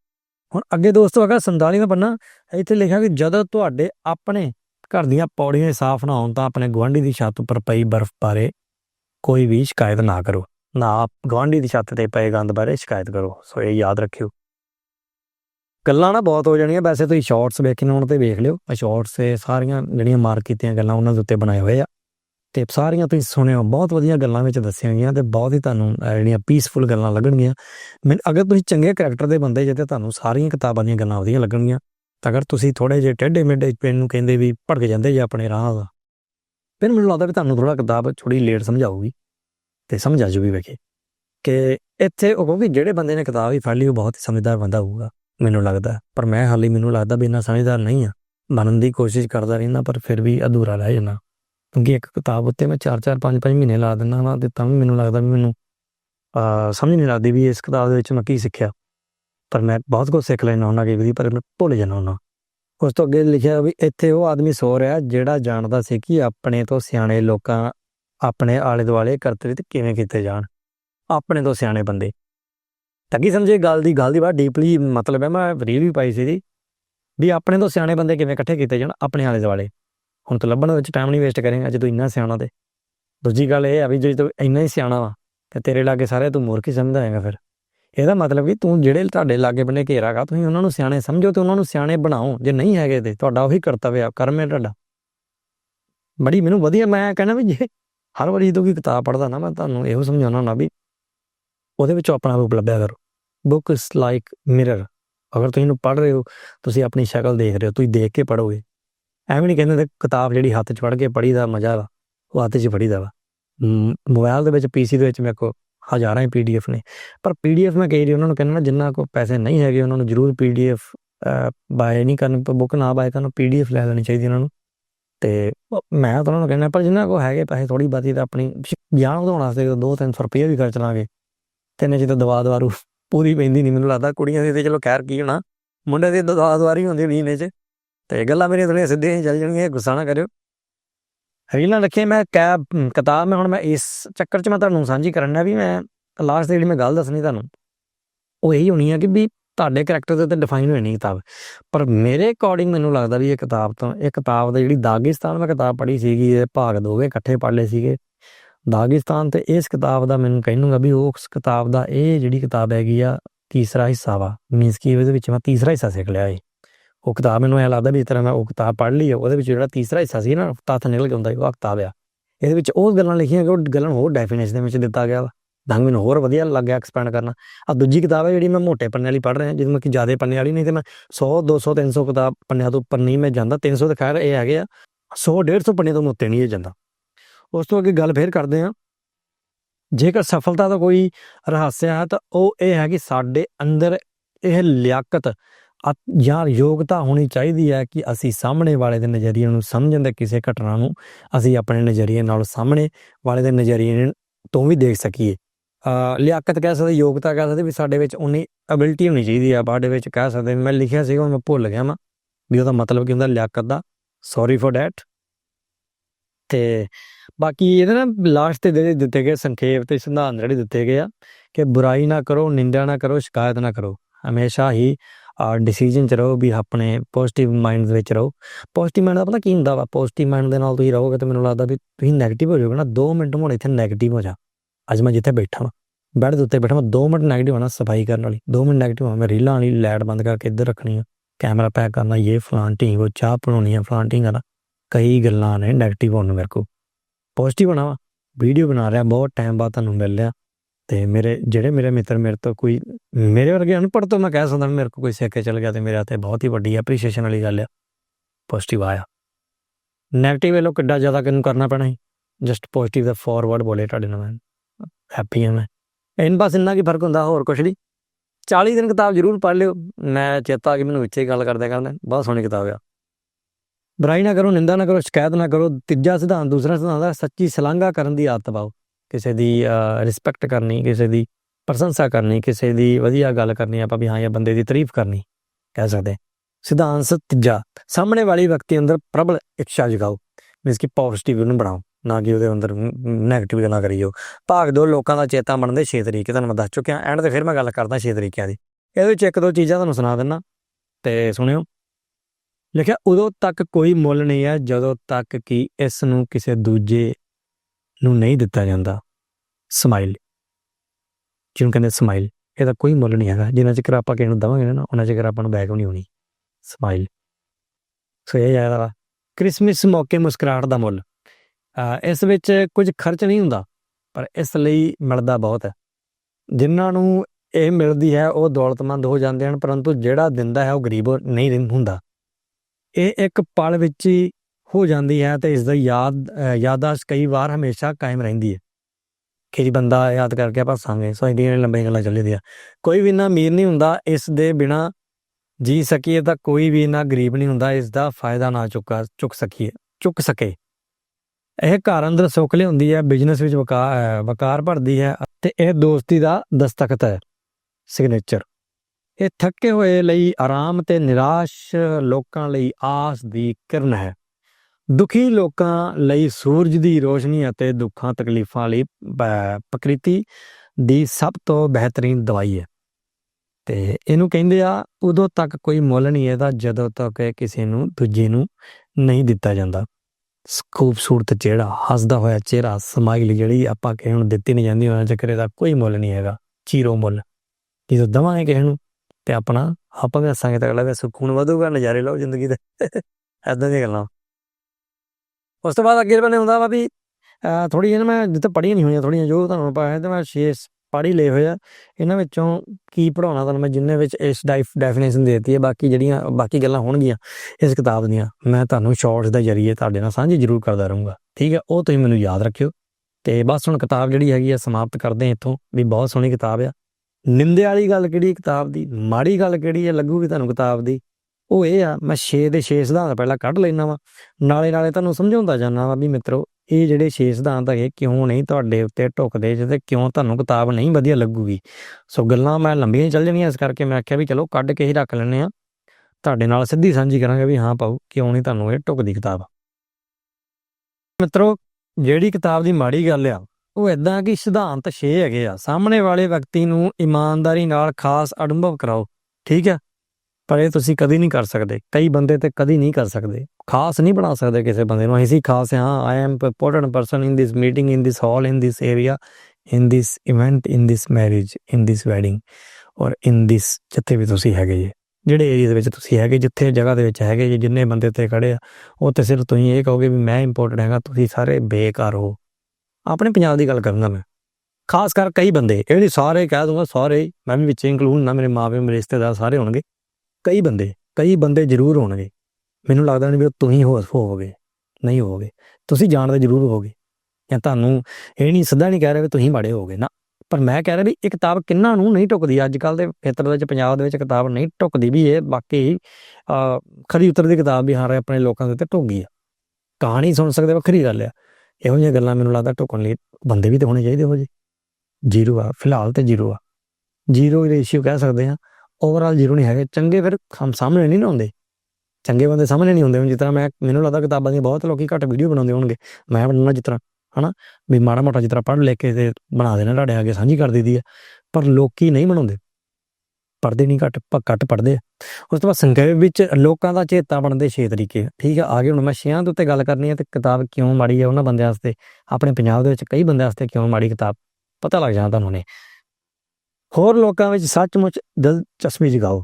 ਹੁਣ ਅੱਗੇ ਦੋਸਤੋ ਅਗਾ 47 ਦਾ ਪੰਨਾ। ਇੱਥੇ ਲਿਖਿਆ ਕਿ ਜਦੋਂ ਤੁਹਾਡੇ ਆਪਣੇ ਘਰ ਦੀਆਂ ਪੌੜੀਆਂ ਸਾਫ਼ ਨਾ ਹੋਣ ਤਾਂ ਆਪਣੇ ਗੁਆਂਢੀ ਦੀ ਛੱਤ ਉੱਪਰ ਪਈ ਬਰਫ਼ ਬਾਰੇ ਕੋਈ ਵੀ ਸ਼ਿਕਾਇਤ ਨਾ ਕਰੋ। ਨਾ ਆਪ ਗੁਆਂਢੀ ਦੀ ਛੱਤ ਤੇ ਪਏ ਗੰਦ ਬਾਰੇ ਸ਼ਿਕਾਇਤ ਕਰੋ, ਸੋ ਇਹ ਯਾਦ ਰੱਖਿਓ। ਗੱਲਾਂ ਨਾ ਬਹੁਤ ਹੋ ਜਾਣੀਆਂ, ਵੈਸੇ ਤੁਸੀਂ ਸ਼ਾਰਟਸ ਵੇਖਣੇ ਹੋਣ ਤੇ ਵੇਖ ਲਿਓ। ਸ਼ਾਰਟਸ ਤੇ ਸਾਰੀਆਂ ਜਿਹੜੀਆਂ ਮਾਰਕ ਕੀਤੀਆਂ ਗੱਲਾਂ ਉਹਨਾਂ ਦੇ ਉੱਤੇ ਬਣਾਏ ਹੋਏ ਆ। ਤੇ ਸਾਰੀਆਂ ਤੁਸੀਂ ਸੁਣਿਓ, ਬਹੁਤ ਵਧੀਆ ਗੱਲਾਂ ਵਿੱਚ ਦੱਸੀਆਂ ਗਈਆਂ ਤੇ ਬਹੁਤ ਹੀ ਤੁਹਾਨੂੰ ਜਿਹੜੀਆਂ ਪੀਸਫੁਲ ਗੱਲਾਂ ਲੱਗਣਗੀਆਂ। ਮੈਂ, ਅਗਰ ਤੁਸੀਂ ਚੰਗੇ ਕੈਰੈਕਟਰ ਦੇ ਬੰਦੇ ਜੇ ਤੇ ਤੁਹਾਨੂੰ ਸਾਰੀਆਂ ਕਿਤਾਬਾਂ ਦੀਆਂ ਗੱਲਾਂ ਵਧੀਆ ਲੱਗਣਗੀਆਂ, ਤਾਂ ਅਗਰ ਤੁਸੀਂ ਥੋੜੇ ਜਿਹੇ ਟੇਢੇ ਮੇਢੇ ਪੈਨ ਨੂੰ ਕਹਿੰਦੇ ਵੀ ਭੜਕ ਜਾਂਦੇ ਜੇ ਆਪਣੇ ਰਾਹ ਦਾ, ਫਿਰ ਮੈਨੂੰ ਲੱਗਦਾ ਵੀ ਤੁਹਾਨੂੰ ਥੋੜਾ ਕਿਤਾਬ ਥੋੜੀ ਲੇਟ ਸਮਝਾਊਗੀ। ਤੇ ਸਮਝ ਆ ਜੂ ਵੇਖੇ। ਕਿ ਇੱਥੇ ਉਹ ਕਿਉਂਕਿ ਜਿਹੜੇ ਬੰਦੇ ਨੇ ਕਿਤਾਬ ਹੀ ਫੜ ਲਈ, ਉਹ ਬਹੁਤ ਹੀ ਸਮਝਦਾਰ ਬੰਦਾ ਹੋਊਗਾ, ਮੈਨੂੰ ਲੱਗਦਾ। ਪਰ ਮੈਂ ਹਾਲੇ ਮੈਨੂੰ ਲੱਗਦਾ ਵੀ ਇੰਨਾ ਸਮਝਦਾਰ ਨਹੀਂ ਆ। ਬਣਨ ਦੀ ਕੋਸ਼ਿਸ਼ ਕਰਦਾ ਰਹਿੰਦਾ, ਪਰ ਫਿਰ ਵੀ ਅਧੂਰਾ ਰਹਿ ਜਾਂਦਾ। ਕਿਉਂਕਿ ਇੱਕ ਕਿਤਾਬ ਉੱਤੇ ਮੈਂ 4-4 5-5 ਮਹੀਨੇ ਲਾ ਦਿੰਦਾ ਹਾਂ ਤੇ ਤਾਂ ਵੀ ਮੈਨੂੰ ਲੱਗਦਾ ਵੀ ਮੈਨੂੰ ਆ ਸਮਝ ਨਹੀਂ ਲੱਗਦੀ ਵੀ ਇਸ ਕਿਤਾਬ ਦੇ ਵਿੱਚ ਮੈਂ ਕੀ ਸਿੱਖਿਆ। ਪਰ ਮੈਂ ਬਹੁਤ ਕੁਝ ਸਿੱਖ ਲੈਣਾ ਉਹਨਾਂ ਕਈ ਵਾਰੀ ਪਰ ਮੈਂ ਭੁੱਲ ਜਾਂਦਾ ਉਹਨਾਂ ਉਸ ਤੋਂ ਅੱਗੇ ਲਿਖਿਆ ਵੀ ਇੱਥੇ ਉਹ ਆਦਮੀ ਸੋ ਰਿਹਾ ਜਿਹੜਾ ਜਾਣਦਾ ਸੀ ਕਿ ਆਪਣੇ ਤੋਂ ਸਿਆਣੇ ਲੋਕਾਂ ਆਪਣੇ ਆਲੇ ਦੁਆਲੇ ਕਰਤਵਿਤ ਕਿਵੇਂ ਕੀਤੇ ਜਾਣ? ਆਪਣੇ ਤੋਂ ਸਿਆਣੇ ਬੰਦੇ। ਤਾਂ ਕੀ ਸਮਝੇ, ਗੱਲ ਦੀ ਗੱਲ ਦੀ ਬੜਾ ਡੀਪਲੀ ਮਤਲਬ ਹੈ, ਮੈਂ ਰੀਲ ਵੀ ਪਾਈ ਸੀ ਜੀ ਵੀ ਆਪਣੇ ਤੋਂ ਸਿਆਣੇ ਬੰਦੇ ਕਿਵੇਂ ਇਕੱਠੇ ਕੀਤੇ ਜਾਣ ਆਪਣੇ ਆਲੇ ਦੁਆਲੇ ਹੁਣ ਤੂੰ ਲੱਭਣ ਵਿੱਚ ਟਾਈਮ ਨਹੀਂ ਵੇਸਟ ਕਰੇਗਾ ਜੇ ਤੂੰ ਇੰਨਾ ਸਿਆਣਾ ਤੇ। ਦੂਜੀ ਗੱਲ ਇਹ ਆ ਵੀ ਜੇ ਤੂੰ ਇੰਨਾ ਹੀ ਸਿਆਣਾ ਵਾ, ਤੇ ਤੇਰੇ ਲਾਗੇ ਸਾਰੇ ਤੂੰ ਮੂਰਖ ਹੀ ਸਮਝਦਾ ਹੈਗਾ ਫਿਰ। ਇਹਦਾ ਮਤਲਬ ਕਿ ਤੂੰ ਜਿਹੜੇ ਤੁਹਾਡੇ ਲਾਗੇ ਬੰਨੇ ਘੇਰਾਗਾ ਤੁਸੀਂ ਉਹਨਾਂ ਨੂੰ ਸਿਆਣੇ ਸਮਝੋ ਤੇ ਉਹਨਾਂ ਨੂੰ ਸਿਆਣੇ ਬਣਾਓ। ਜੇ ਨਹੀਂ ਹੈਗੇ ਤੇ ਤੁਹਾਡਾ ਉਹੀ ਕਰਤੱਵ ਆ ਕਰਮ ਹੈ ਤੁਹਾਡਾ। ਬੜੀ ਮੈਨੂੰ ਵਧੀਆ, ਮੈਂ ਕਹਿੰਦਾ ਵੀ ਜੇ ਹਰ ਵਾਰੀ ਜਦੋਂ ਕੋਈ ਕਿਤਾਬ ਪੜ੍ਹਦਾ ਨਾ ਮੈਂ ਤੁਹਾਨੂੰ ਇਹੋ ਸਮਝਾਉਣਾ ਹੁੰਦਾ ਵੀ ਉਹਦੇ ਵਿੱਚੋਂ ਆਪਣਾ ਰੂਪ ਲੱਭਿਆ ਕਰੋ। ਬੁੱਕ ਇਸ ਲਾਈਕ ਮਿਰਰ ਅਗਰ ਤੁਸੀਂ ਇਹਨੂੰ ਪੜ੍ਹ ਰਹੇ ਹੋ ਤੁਸੀਂ ਆਪਣੀ ਸ਼ਕਲ ਦੇਖ ਰਹੇ ਹੋ ਤੁਸੀਂ ਦੇਖ ਕੇ ਪੜੋਗੇ ਐਵੇਂ ਨਹੀਂ ਕਹਿੰਦੇ ਕਿਤਾਬ ਜਿਹੜੀ ਹੱਥ 'ਚ ਫੜ ਕੇ ਪੜ੍ਹੀ ਦਾ ਮਜ਼ਾ ਵਾ ਉਹ ਹੱਥ 'ਚ ਫੜੀ ਦਾ ਵਾ। ਮ, ਮੋਬਾਈਲ ਦੇ ਵਿੱਚ ਪੀਸੀ ਦੇ ਵਿੱਚ ਮੇਰੇ ਕੋਲ ਹਜ਼ਾਰਾਂ ਹੀ ਪੀਡੀਐਫ ਨੇ। ਪਰ ਪੀਡੀਐਫ ਮੈਂ ਕਹੀ ਰਹੀ ਉਹਨਾਂ ਨੂੰ ਕਹਿੰਦਾ ਜਿੰਨਾ ਕੋ ਪੈਸੇ ਨਹੀਂ ਹੈਗੇ ਉਹਨਾਂ ਨੂੰ ਜ਼ਰੂਰ ਪੀਡੀਐਫ ਬਾਏ ਨਹੀਂ ਕਰਨ ਬੁੱਕ ਨਾ ਬਾਏ ਕਰਨ ਪੀਡੀਐਫ ਲੈ ਲੈਣੀ ਚਾਹੀਦੀ ਉਹਨਾਂ ਨੂੰ। ਤੇ ਮੈਂ ਤਾਂ ਉਹਨਾਂ ਨੂੰ ਕਹਿੰਦਾ, ਪਰ ਜਿੰਨਾ ਕੋ ਹੈਗੇ ਪੈਸੇ ਥੋੜੀ ਬਾਤੀ ਤਾਂ ਆਪਣੀ ਗਿਆਨ ਵਧਾਉਣ ਵਾਸਤੇ 2-300 ਰੁਪਏ ਵੀ ਖਰਚ ਲਾਂਗੇ, ਤੇ ਨੇ ਜਦੋਂ ਦਵਾ ਦਵਾਰੂ ਪੂਰੀ ਪੈਂਦੀ ਨਹੀਂ ਮੈਨੂੰ ਲੱਗਦਾ। ਕੁੜੀਆਂ ਦੀ ਤੇ ਚਲੋ ਖੈਰ ਕੀ ਹੋਣਾ, ਮੁੰਡੇ ਦੀ ਦਵਾ ਦਵਾਰੀ ਹੁੰਦੀ ਮਹੀਨੇ 'ਚ। ਤੇ ਗੱਲਾਂ ਮੇਰੀਆਂ ਥੋੜੀਆਂ ਸਿੱਧੀਆਂ ਚੱਲ ਜਾਣਗੀਆਂ, ਗੁੱਸਾ ਨਾ ਕਰਿਓ। ਰੀਲਾਂ ਰੱਖੀਆਂ ਮੈਂ, ਕੈਬ ਕਿਤਾਬ ਮੈਂ ਹੁਣ ਮੈਂ ਇਸ ਚੱਕਰ 'ਚ ਮੈਂ ਤੁਹਾਨੂੰ ਸਾਂਝੀ ਕਰਨਾ ਵੀ ਮੈਂ ਲਾਸਟ ਜਿਹੜੀ ਮੈਂ ਗੱਲ ਦੱਸਣੀ ਤੁਹਾਨੂੰ, ਉਹ ਇਹੀ ਹੋਣੀ ਆ ਕਿ ਵੀ ਤੁਹਾਡੇ ਕੈਰੈਕਟਰ ਦੇ ਉੱਤੇ ਡਿਫਾਈਨ ਹੋਣੀ ਕਿਤਾਬ। ਪਰ ਮੇਰੇ ਅਕੋਰਡਿੰਗ ਮੈਨੂੰ ਲੱਗਦਾ ਵੀ ਇਹ ਕਿਤਾਬ ਤੋਂ ਇਹ ਕਿਤਾਬ ਦਾ ਜਿਹੜੀ ਦਾਗਿਸਤਾਨ ਮੈਂ ਕਿਤਾਬ ਪੜ੍ਹੀ ਸੀਗੀ ਇਹ ਭਾਗ ਦੋਗੇ ਇਕੱਠੇ ਪੜ੍ਹ ਲਏ ਸੀਗੇ। ਦਾਗਿਸਤਾਨ ਤੇ ਇਸ ਕਿਤਾਬ ਦਾ ਮੈਨੂੰ ਕਹਿਣੂਗਾ ਵੀ ਉਸ ਕਿਤਾਬ ਦਾ ਇਹ ਜਿਹੜੀ ਕਿਤਾਬ ਹੈਗੀ ਆ ਤੀਸਰਾ ਹਿੱਸਾ ਵਾ। ਮੀਨਸ ਕਿ ਉਹਦੇ ਵਿੱਚ ਮੈਂ ਤੀਸਰਾ ਹਿੱਸਾ ਸਿੱਖ ਲਿਆ ਏ। ਉਹ ਕਿਤਾਬ ਮੈਨੂੰ ਐ ਲੱਗਦਾ ਵੀ ਇਸ ਤਰ੍ਹਾਂ ਮੈਂ ਉਹ ਕਿਤਾਬ ਪੜ੍ਹ ਲਈ ਆ, ਉਹਦੇ ਵਿੱਚ ਜਿਹੜਾ ਤੀਸਰਾ ਹਿੱਸਾ ਸੀ ਨਾ ਤੱਥ ਨਿਕਲ ਕੇ ਹੁੰਦਾ ਸੀ, ਉਹ ਆਹ ਕਿਤਾਬ ਆ। ਇਹਦੇ ਵਿੱਚ ਉਹ ਗੱਲਾਂ ਲਿਖੀਆਂ ਕਿ ਉਹ ਗੱਲਾਂ ਨੂੰ ਹੋਰ ਡੈਫੀਨੇਸ਼ਨ ਦੇ ਵਿੱਚ ਦਿੱਤਾ ਗਿਆ ਵਾ। ਤਾਂ ਮੈਨੂੰ ਹੋਰ ਵਧੀਆ ਲੱਗਿਆ ਐਕਸਪੈਂਡ ਕਰਨਾ। ਆ ਦੂਜੀ ਕਿਤਾਬ ਹੈ ਜਿਹੜੀ ਮੈਂ ਮੋਟੇ ਪੰਨੇ ਵਾਲੀ ਪੜ੍ਹ ਰਿਹਾ, ਜਿਹਦੇ ਮੈਂ ਕਿ ਜ਼ਿਆਦਾ ਪੰਨੇ ਵਾਲੀ ਨਹੀਂ ਤੇ ਮੈਂ 100 200 300 ਕਿਤਾਬ ਪੰਨਿਆਂ ਤੋਂ ਉੱਪਰ ਨਹੀਂ ਮੈਂ ਜਾਂਦਾ 300 ਤਾਂ ਖੈਰ ਇਹ ਹੈਗੇ ਆ 100 150 ਪੰਨੇ ਤੋਂ ਉੱਤੇ ਨਹੀਂ ਇਹ ਜਾਂਦਾ। ਉਸ ਤੋਂ ਅੱਗੇ ਗੱਲ ਫੇਰ ਕਰਦੇ ਆ ਜੇਕਰ ਸਫਲਤਾ ਦਾ ਕੋਈ ਰਹੱਸ ਹੈ ਤਾਂ ਉਹ ਇਹ ਹੈ ਕਿ ਸਾਡੇ ਅੰਦਰ ਇਹ ਲਿਆਕਤ ਜਾਂ ਯੋਗਤਾ ਹੋਣੀ ਚਾਹੀਦੀ ਹੈ ਕਿ ਅਸੀਂ ਸਾਹਮਣੇ ਵਾਲੇ ਦੇ ਨਜ਼ਰੀਏ ਨੂੰ ਸਮਝਣ ਦੇ ਕਿਸੇ ਘਟਨਾ ਨੂੰ ਅਸੀਂ ਆਪਣੇ ਨਜ਼ਰੀਏ ਨਾਲ ਸਾਹਮਣੇ ਵਾਲੇ ਦੇ ਨਜ਼ਰੀਏ ਤੋਂ ਵੀ ਦੇਖ ਸਕੀਏ। ਲਿਆਕਤ ਕਹਿ ਸਕਦੇ, ਯੋਗਤਾ ਕਹਿ ਸਕਦੇ ਵੀ ਸਾਡੇ ਵਿੱਚ ਉਨੀ ਅਬਿਲਟੀ ਹੋਣੀ ਚਾਹੀਦੀ ਆ ਬਾਅਦ ਵਿੱਚ ਕਹਿ ਸਕਦੇ ਮੈਂ ਲਿਖਿਆ ਸੀ ਹੁਣ ਮੈਂ ਭੁੱਲ ਗਿਆ ਮੈਂ ਵੀ ਉਹਦਾ ਮਤਲਬ ਕੀ ਹੁੰਦਾ ਲਿਆਕਤ ਦਾ। ਸੌਰੀ ਫॉर ਥੈਟ ਤੇ ਬਾਕੀ ਇਹਦੇ ਨਾਲ ਲਾਸਟ ਤੇ ਜਿਹੜੇ ਦਿੱਤੇ ਗਏ ਸੰਖੇਪ ਤੇ ਸਿਧਾਂਤ ਜਿਹੜੇ ਦਿੱਤੇ ਗਏ ਆ, ਕਿ ਬੁਰਾਈ ਨਾ ਕਰੋ ਨਿੰਦਾ ਨਾ ਕਰੋ, ਸ਼ਿਕਾਇਤ ਨਾ ਕਰੋ। ਹਮੇਸ਼ਾ ਹੀ ਡਿਸੀਜਨ ਚ ਰਹੋ ਵੀ ਆਪਣੇ ਪੋਜ਼ਿਟਿਵ ਮਾਈਂਡ ਵਿੱਚ ਰਹੋ। ਪੋਜ਼ਿਟਿਵ ਮਾਈਂਡ ਦਾ ਪਤਾ ਕੀ ਹੁੰਦਾ ਵਾ? ਪੋਜ਼ਿਟਿਵ ਮਾਈਂਡ ਦੇ ਨਾਲ ਤੁਸੀਂ ਰਹੋਗੇ ਤੇ ਮੈਨੂੰ ਲੱਗਦਾ ਵੀ ਤੁਸੀਂ 네ਗੇਟਿਵ ਹੋ ਜਾਓਗੇ ਨਾ। 2 ਮਿੰਟ ਹੋਣੇ ਇੱਥੇ 네ਗੇਟਿਵ ਹੋ ਜਾ। ਅੱਜ ਮੈਂ ਜਿੱਥੇ ਬੈਠਾ ਹਾਂ ਬੈੱਡ ਦੇ ਉੱਤੇ ਬੈਠਾ ਮੈਂ 2 ਮਿੰਟ ਨੈਗੇਟਿਵ ਆਣਾ ਸਫ਼ਾਈ ਕਰਨ ਵਾਲੀ 2 ਮਿੰਟ ਨੈਗੇਟਿਵ ਆ ਮੈਂ ਰੀਲਾਂ ਵਾਲੀ ਲਾਈਟ ਬੰਦ ਕਰਕੇ ਇੱਧਰ ਰੱਖਣੀ ਆ ਕੈਮਰਾ ਪੈਕ ਕਰਨਾ ਇਹ ਫਲਾਂਟਿੰਗ ਉਹ ਚਾਹ ਬਣਾਉਣੀ ਆ ਫਲਾਂਟਿੰਗ ਕਰਨਾ ਕਈ ਗੱਲਾਂ ਨੇ ਨੈਗੇਟਿਵ ਹੋਣ ਮੇਰੇ ਕੋ ਪੋਜ਼ਿਟਿਵ ਬਣਾਵਾ ਵੀਡੀਓ ਬਣਾ ਰਿਹਾ, ਬਹੁਤ ਟਾਈਮ ਬਾਅਦ ਤੁਹਾਨੂੰ ਮਿਲ ਲਿਆ ਤੇ ਮੇਰੇ, ਜਿਹੜੇ ਮੇਰੇ ਮਿੱਤਰ ਮੇਰੇ ਤੋਂ ਕੋਈ, ਮੇਰੇ ਵਰਗੇ ਅਨਪੜ੍ਹ ਤੋਂ ਮੈਂ ਕਹਿ ਸਕਦਾ ਮੇਰੇ ਕੋ ਕੋਈ ਸਿੱਖ ਕੇ ਚਲ ਗਿਆ ਤੇ ਮੇਰੇ ਹੱਥੇ ਬਹੁਤ ਹੀ ਵੱਡੀ ਐਪਰੀਸ਼ੀਏਸ਼ਨ ਵਾਲੀ ਗੱਲ ਆ। ਪੋਜ਼ਿਟਿਵ ਆਇਆ। ਨੈਗੇਟਿਵ ਇਹ ਲੋਕ ਕਿੱਡਾ ਜ਼ਿਆਦਾ ਕਿਨੂੰ ਕਰਨਾ ਪੈਣਾ ਹੈ ਜਸਟ ਪੋਜ਼ਿਟਿਵ ਦਾ ਫਾਰਵਰਡ ਬੋਲੇ ਤੁਹਾਡੇ ਨਾਲ ਹੈਪੀ ਹਾਂ ਮੈਂ। ਇਹਨਾਂ ਬਸ ਇੰਨਾ ਕੀ ਫ਼ਰਕ ਹੁੰਦਾ, ਹੋਰ ਕੁਛ ਨਹੀਂ 40 ਦਿਨ ਕਿਤਾਬ ਜ਼ਰੂਰ ਪੜ੍ਹ ਲਿਓ। ਮੈਂ ਚੇਤਾ ਕਿ ਮੈਨੂੰ ਵਿੱਚੇ ਗੱਲ ਕਰਦੇ ਕਰਦੇ ਬਹੁਤ ਸੋਹਣੀ ਕਿਤਾਬ ਆ। ਬੁਰਾਈ ਨਾ ਕਰੋ, ਨਿੰਦਾ ਨਾ ਕਰੋ, ਸ਼ਿਕਾਇਤ ਨਾ ਕਰੋ। ਤੀਜਾ ਸਿਧਾਂਤ, ਦੂਸਰਾ ਸਿਧਾਂਤ ਹੈ ਸੱਚੀ ਸ਼ਲਾਘਾ ਕਰਨ ਦੀ ਆਦਤ ਪਾਓ। ਕਿਸੇ ਦੀ ਰਿਸਪੈਕਟ ਕਰਨੀ, ਕਿਸੇ ਦੀ ਪ੍ਰਸ਼ੰਸਾ ਕਰਨੀ, ਕਿਸੇ ਦੀ ਵਧੀਆ ਗੱਲ ਕਰਨੀ, ਆਪਾਂ ਵੀ ਹਾਂ ਇਹ ਬੰਦੇ ਦੀ ਤਾਰੀਫ ਕਰਨੀ, ਕਹਿ ਸਕਦੇ ਸਿਧਾਂਤ ਤੀਜਾ, ਸਾਹਮਣੇ ਵਾਲੀ ਵਿਅਕਤੀ ਅੰਦਰ ਪ੍ਰਬਲ ਇੱਛਾ ਜਗਾਓ। ਮੀਨਸ ਕਿ ਪੋਜ਼ਿਟਿਵ ਨੂੰ ਬਣਾਓ। ਨਾ ਕਿ ਉਹਦੇ ਅੰਦਰ ਨੈਗੇਟਿਵ ਗੱਲਾਂ ਕਰੀ ਜਾਓ। ਭਾਗ ਦੋ, ਲੋਕਾਂ ਦਾ ਚੇਤਾ ਬਣਦੇ 6 ਤਰੀਕੇ, ਤੁਹਾਨੂੰ ਮੈਂ ਦੱਸ ਚੁੱਕਿਆ। ਐਂਡ ਤੇ ਫਿਰ ਮੈਂ ਗੱਲ ਕਰਦਾ 6 ਤਰੀਕਿਆਂ ਦੀ। ਇਹਦੇ ਵਿੱਚ ਇੱਕ ਦੋ ਚੀਜ਼ਾਂ ਤੁਹਾਨੂੰ ਸੁਣਾ ਦਿੰਨਾ ਤੇ ਸੁਣਿਓ। ਲਿਖਿਆ, ਉਦੋਂ ਤੱਕ ਕੋਈ ਮੁੱਲ ਨਹੀਂ ਹੈ, ਜਦੋਂ ਤੱਕ ਕਿ ਇਸ ਨੂੰ ਕਿਸੇ ਦੂਜੇ ਨੂੰ ਨਹੀਂ ਦਿੱਤਾ ਜਾਂਦਾ। ਸਮਾਈਲ ਜਿਹਨੂੰ ਕਹਿੰਦੇ ਸਮਾਈਲ ਇਹਦਾ ਕੋਈ ਮੁੱਲ ਨਹੀਂ ਹੈਗਾ। ਜਿੰਨਾ ਚਿਰ ਆਪਾਂ ਕਿਸੇ ਨੂੰ ਦਵਾਂਗੇ ਨਾ, ਉਹਨਾਂ ਚਿਰ ਆਪਾਂ ਨੂੰ ਬੈਕ ਨਹੀਂ ਹੋਣੀ। ਸਮਾਈਲ ਸੋ ਇਹ ਜ਼ਿਆਦਾ ਵਾ ਕ੍ਰਿਸਮਸ ਮੌਕੇ ਮੁਸਕਰਾਹਟ ਦਾ ਮੁੱਲ। ਇਸ ਵਿੱਚ ਕੁਝ ਖਰਚ ਨਹੀਂ ਹੁੰਦਾ, ਪਰ ਇਸ ਲਈ ਮਿਲਦਾ ਬਹੁਤ ਹੈ। ਜਿਨ੍ਹਾਂ ਨੂੰ ਇਹ ਮਿਲਦੀ ਹੈ, ਉਹ ਦੌਲਤਮੰਦ ਹੋ ਜਾਂਦੇ ਹਨ, ਪਰੰਤੂ ਜਿਹੜਾ ਦਿੰਦਾ ਹੈ, ਉਹ ਗਰੀਬ ਨਹੀਂ ਹੁੰਦਾ। ਇਹ ਇੱਕ ਪਲ ਵਿੱਚ ਹੀ ਹੋ ਜਾਂਦੀ ਹੈ ਤੇ ਇਸ ਦਾ ਯਾਦ, ਅਹ ਕਈ ਵਾਰ ਹਮੇਸ਼ਾ ਕਾਇਮ ਰਹਿੰਦੀ ਹੈ। ਕਿ ਜੀ ਬੰਦਾ ਯਾਦ ਕਰਕੇ ਆਪਾਂ ਹੱਸਾਂਗੇ ਸੋ ਇੰਡੀਆਂ ਲੰਬੀਆਂ ਗੱਲਾਂ ਚੱਲਦੀ ਆ ਕੋਈ ਵੀ ਨਾ ਅਮੀਰ ਨਹੀਂ ਹੁੰਦਾ, ਇਸ ਦੇ ਬਿਨਾ ਜੀ ਸਕੀਏ ਤਾਂ ਕੋਈ ਵੀ ਨਾ ਗਰੀਬ ਨਹੀਂ ਹੁੰਦਾ, ਇਸ ਦਾ ਫਾਇਦਾ ਨਾ ਚੁੱਕਾ, ਚੁੱਕ ਸਕੀਏ, ਚੁੱਕ ਸਕੇ। ਇਹ ਘਰ ਅੰਦਰ ਸੁੱਖ ਲਿਆਉਂਦੀ ਹੈ ਬਿਜ਼ਨਸ ਵਿੱਚ ਵਕਾਰ ਵਕਾਰ ਭਰਦੀ ਹੈ ਤੇ ਇਹ ਦੋਸਤੀ ਦਾ ਦਸਤਖਤ ਹੈ ਸਿਗਨੇਚਰ ਇਹ ਥੱਕੇ ਹੋਏ ਲਈ ਆਰਾਮ ਤੇ ਨਿਰਾਸ਼ ਲੋਕਾਂ ਲਈ ਆਸ ਦੀ ਕਿਰਨ ਹੈ। ਦੁਖੀ ਲੋਕਾਂ ਲਈ ਸੂਰਜ ਦੀ ਰੋਸ਼ਨੀ ਅਤੇ ਦੁੱਖਾਂ, ਤਕਲੀਫਾਂ ਲਈ ਪ- ਪ੍ਰਕਿਰਤੀ ਦੀ ਸਭ ਤੋਂ ਬਿਹਤਰੀਨ ਦਵਾਈ ਹੈ। ਤੇ ਇਹਨੂੰ ਕਹਿੰਦੇ ਆ, ਉਦੋਂ ਤੱਕ ਕੋਈ ਮੁੱਲ ਨਹੀਂ, ਇਹਦਾ ਜਦੋਂ ਤੱਕ ਕਿਸੇ ਨੂੰ, ਦੂਜੇ ਨੂੰ ਨਹੀਂ ਦਿੱਤਾ ਜਾਂਦਾ। ਖੂਬਸੂਰਤ ਚਿਹਰਾ ਹੱਸਦਾ ਹੋਇਆ ਚਿਹਰਾ, ਸਮਾਈਲ ਜਿਹੜੀ ਆਪਾਂ ਕਿਸੇ ਨੂੰ ਦਿੱਤੀ ਨਹੀਂ ਜਾਂਦੀ ਉਹਨਾਂ ਚੱਕਰੇ ਦਾ ਕੋਈ ਮੁੱਲ ਨਹੀਂ ਹੈਗਾ ਚੀਰੋ ਮੁੱਲ। ਜਦੋਂ ਦਵਾਂਗੇ ਕਿਸੇ ਨੂੰ, ਤੇ ਆਪਣਾ, ਆਪਾਂ ਵੀ ਹੱਸਾਂਗੇ ਤਾਂ ਅਗਲਾ ਵੀ ਸਕੂਨ ਵਧੂਗਾ ਨਜ਼ਾਰੇ, ਲਓ ਜ਼ਿੰਦਗੀ ਦੇ। ਐਦਾਂ ਦੀਆਂ ਗੱਲਾਂ। ਉਸ ਤੋਂ ਬਾਅਦ ਅੱਗੇ ਬਣੇ ਹੁੰਦਾ ਵਾ ਵੀ ਥੋੜੀ ਜਿਹੀ ਮੈਂ, ਜਿੱਥੇ ਪੜ੍ਹੀਆਂ ਨਹੀਂ ਹੋਈਆਂ ਥੋੜੀਆਂ ਜੋ ਤੁਹਾਨੂੰ ਪਾਇਆ ਤੇ ਮੈਂ ਛੇ ਪੜ੍ਹ ਹੀ ਲਏ ਹੋਏ ਆ। ਇਹਨਾਂ ਵਿੱਚੋਂ ਕੀ ਪੜਾਉਣਾ ਤੁਹਾਨੂੰ ਮੈਂ, ਜਿੰਨੇ ਵਿੱਚ ਇਸ ਡਾਈਫ ਡੈਫੀਨੇਸ਼ਨ ਦਿੱਤੀ ਹੈ, ਬਾਕੀ ਜਿਹੜੀਆਂ, ਬਾਕੀ ਗੱਲਾਂ ਹੋਣਗੀਆਂ ਇਸ ਕਿਤਾਬ ਦੀਆਂ, ਮੈਂ ਤੁਹਾਨੂੰ ਸ਼ਾਰਟਸ ਦੇ ਜ਼ਰੀਏ ਤੁਹਾਡੇ ਨਾਲ ਸਾਂਝੀ ਜ਼ਰੂਰ ਕਰਦਾ ਰਹੂੰਗਾ। ਠੀਕ ਹੈ, ਉਹ ਤੁਸੀਂ ਮੈਨੂੰ ਯਾਦ ਰੱਖਿਓ। ਤੇ ਬਸ ਹੁਣ ਕਿਤਾਬ ਜਿਹੜੀ ਹੈਗੀ ਆ, ਸਮਾਪਤ ਕਰਦੇ ਹਾਂ ਇੱਥੋਂ, ਵੀ ਬਹੁਤ ਸੋਹਣੀ ਕਿਤਾਬ ਆ। ਨਿੰਦੇ ਵਾਲੀ ਗੱਲ ਕਿਹੜੀ ਕਿਤਾਬ ਦੀ? ਮਾੜੀ ਗੱਲ ਕਿਹੜੀ ਹੈ ਲੱਗੂਗੀ ਤੁਹਾਨੂੰ ਕਿਤਾਬ ਦੀ? ਉਹ ਇਹ ਆ, ਮੈਂ 6 ਦੇ 6 ਸਿਧਾਂਤ ਪਹਿਲਾਂ ਕੱਢ ਲੈਣਾ ਵਾ। ਨਾਲੇ ਨਾਲੇ ਤੁਹਾਨੂੰ ਸਮਝਾਉਂਦਾ ਜਾਣਾ ਵਾ ਵੀ ਮਿੱਤਰੋ ਇਹ ਜਿਹੜੇ ਛੇ ਸਿਧਾਂਤ ਹੈਗੇ, ਕਿਉਂ ਨਹੀਂ ਤੁਹਾਡੇ ਉੱਤੇ ਢੁਕਦੇ ਜਿਹਦੇ ਕਿਉਂ ਤੁਹਾਨੂੰ ਕਿਤਾਬ ਨਹੀਂ ਵਧੀਆ ਲੱਗੂਗੀ? ਸੋ ਗੱਲਾਂ ਮੈਂ ਲੰਬੀਆਂ ਚੱਲ ਜਾਣੀਆਂ, ਇਸ ਕਰਕੇ ਮੈਂ ਆਖਿਆ ਵੀ ਚਲੋ ਕੱਢ ਕੇ ਹੀ ਰੱਖ ਲੈਣੇ ਆ ਤੁਹਾਡੇ ਨਾਲ ਸਿੱਧੀ ਸਾਂਝੀ ਕਰਾਂਗੇ ਵੀ ਹਾਂ ਪਾਉ ਕਿਉਂ ਨਹੀਂ ਤੁਹਾਨੂੰ ਇਹ ਢੁਕਦੀ ਕਿਤਾਬ? ਮਿੱਤਰੋ, ਜਿਹੜੀ ਕਿਤਾਬ ਦੀ ਮਾੜੀ ਗੱਲ ਆ, ਉਹ ਇਦਾਂ ਕਿ ਸਿਧਾਂਤ 6 ਹੈਗੇ ਆ। ਸਾਹਮਣੇ ਵਾਲੇ ਵਿਅਕਤੀ ਨੂੰ ਇਮਾਨਦਾਰੀ ਨਾਲ ਖਾਸ ਅਨੁਭਵ ਕਰਾਓ, ਠੀਕ ਹੈ? ਪਰ ਇਹ ਤੁਸੀਂ ਕਦੀ ਨਹੀਂ ਕਰ ਸਕਦੇ। ਕਈ ਬੰਦੇ ਤੇ ਕਦੀ ਨਹੀਂ ਕਰ ਸਕਦੇ। ਖਾਸ ਨਹੀਂ ਬਣਾ ਸਕਦੇ ਕਿਸੇ ਬੰਦੇ ਨੂੰ। ਅਸੀਂ ਖਾਸ ਹਾਂ। I am important person in this meeting in this hall in this area in this event in this marriage in this wedding ਔਰ ਇਨ ਦਿਸ ਜਿੱਥੇ ਵੀ ਤੁਸੀਂ ਹੈਗੇ ਜੀ। ਜਿਹੜੇ ਏਰੀਆ ਦੇ ਵਿੱਚ ਤੁਸੀਂ ਹੈਗੇ, ਜਿੱਥੇ ਜਗ੍ਹਾ ਦੇ ਵਿੱਚ ਹੈਗੇ ਜੀ, ਜਿੰਨੇ ਬੰਦੇ ਤੇ ਖੜੇ ਆ, ਉਹ ਤੇ ਸਿਰਫ ਤੁਸੀਂ ਇਹ ਕਹੋਗੇ ਵੀ ਮੈਂ ਇੰਪੋਰਟੈਂਟ ਹੈਗਾ, ਤੁਸੀਂ ਸਾਰੇ ਬੇਕਾਰ ਹੋ। ਆਪਣੇ ਪੰਜਾਬ ਦੀ ਗੱਲ ਕਰਨਾ ਮੈਂ। ਖਾਸ ਕਰ ਕਈ ਬੰਦੇ। ਇਹ ਨਹੀਂ ਸਾਰੇ ਕਹਿ ਦੂੰਗਾ, ਸਾਰੇ ਮੈਂ ਵੀ ਵਿੱਚ ਇੰਕਲੂਡ ਨਾ, ਮੇਰੇ ਮਾਪੇ ਮੇਰੇ ਰਿਸ਼ਤੇਦਾਰ ਸਾਰੇ ਹੋਣਗੇ। ਕਈ ਬੰਦੇ ਕਈ ਬੰਦੇ ਜ਼ਰੂਰ ਹੋਣਗੇ। ਮੈਨੂੰ ਲੱਗਦਾ ਨਹੀਂ ਵੀ ਉਹ ਤੁਸੀਂ ਹੋ, ਹੋਵੋਗੇ, ਨਹੀਂ ਹੋਵੋਗੇ। ਤੁਸੀਂ ਜਾਣਦੇ ਜ਼ਰੂਰ ਹੋਵੋਗੇ। ਜਾਂ ਤੁਹਾਨੂੰ ਇਹ ਨਹੀਂ ਸਿੱਧਾ ਨਹੀਂ ਕਹਿ ਰਿਹਾ ਵੀ ਤੁਸੀਂ ਮਾੜੇ ਹੋਵੋਗੇ। ਨਾ, ਪਰ ਮੈਂ ਕਹਿ ਰਿਹਾ ਵੀ ਇਹ ਕਿਤਾਬ ਕਿੰਨਾਂ ਨੂੰ ਨਹੀਂ ਟੁਕਦੀ। ਅੱਜ ਕੱਲ ਦੇ ਖੇਤਰ ਦੇ ਵਿੱਚ, ਪੰਜਾਬ ਦੇ ਵਿੱਚ ਕਿਤਾਬ ਨਹੀਂ ਟੁਕਦੀ ਵੀ ਇਹ ਬਾਕੀ ਅ ਖਰੀ ਉਤਰ ਦੀ ਕਿਤਾਬ ਵੀ ਹਾਰੇ ਆਪਣੇ ਲੋਕਾਂ ਦੇ ਉੱਤੇ ਟੁੱਕ ਗਈ ਆ। ਕਹਾਣੀ ਸੁਣ ਸਕਦੇ ਵੱਖਰੀ ਗੱਲ ਆ। ਇਹੋ ਜਿਹੀਆਂ ਗੱਲਾਂ ਮੈਨੂੰ ਲੱਗਦਾ ਟੁਕਣ ਲਈ ਬੰਦੇ ਵੀ ਤੇ ਹੋਣੇ ਚਾਹੀਦੇ ਹੋ ਜੀ ਜ਼ੀਰੋ ਆ, ਫਿਲਹਾਲ ਤੇ ਜ਼ੀਰੋ ਆ। ਜ਼ੀਰੋ ਰੇਸ਼ੀਓ ਕਹਿ ਸਕਦੇ ਆ ਓਵਰਆਲ ਜ਼ੀਰੋ ਨਹੀਂ ਹੈਗੇ। ਚੰਗੇ ਫਿਰ ਸਾਹਮਣੇ ਨਹੀਂ ਨਾ ਚੰਗੇ ਬੰਦੇ ਸਾਹਮਣੇ ਨਹੀਂ ਹੁੰਦੇ ਜਿਸ ਤਰ੍ਹਾਂ ਮੈਂ, ਮੈਨੂੰ ਲੱਗਦਾ ਕਿਤਾਬਾਂ ਦੀਆਂ ਬਹੁਤ ਲੋਕੀ ਘੱਟ ਵੀਡੀਓ ਬਣਾਉਂਦੇ ਹੋਣਗੇ। ਮੈਂ ਬਣਾਉਣਾ ਜਿਸ ਤਰ੍ਹਾਂ, ਹਨਾ? ਵੀ ਮਾੜਾ ਮੋਟਾ ਜਿਸ ਤਰ੍ਹਾਂ ਪੜ੍ਹ ਲੈ ਕੇ ਤੇ ਬਣਾ ਦੇਣਾ, ਤੁਹਾਡੇ ਅੱਗੇ ਸਾਂਝੀ ਕਰ ਦਿੱਤੀ ਹੈ ਪਰ ਲੋਕੀ ਨਹੀਂ ਬਣਾਉਂਦੇ। ਪੜ੍ਹਦੇ ਨਹੀਂ ਘੱਟ ਘੱਟ ਪੜ੍ਹਦੇ ਉਸ ਤੋਂ ਬਾਅਦ ਸੰਖੇਪ ਵਿੱਚ ਲੋਕਾਂ ਦਾ ਚੇਤਾ ਬਣਦੇ ਛੇ ਤਰੀਕੇ ਠੀਕ ਆ, ਆਗੇ ਹੁਣ ਮੈਂ ਛੇਆਂ ਦੇ ਉੱਤੇ ਗੱਲ ਕਰਨੀ ਹੈ ਤੇ ਕਿਤਾਬ ਕਿਉਂ ਮਾੜੀ ਹੈ ਉਹਨਾਂ ਬੰਦਿਆਂ ਵਾਸਤੇ? ਆਪਣੇ ਪੰਜਾਬ ਦੇ ਵਿੱਚ ਕਈ ਬੰਦਿਆਂ ਵਾਸਤੇ ਕਿਉਂ ਮਾੜੀ ਕਿਤਾਬ? ਪਤਾ ਲੱਗ ਜਾਣਾ ਤੁਹਾਨੂੰ ਨੇ ਹੋਰ ਲੋਕਾਂ ਵਿੱਚ ਸੱਚਮੁੱਚ ਦਿਲਚਸਪੀ ਜਗਾਓ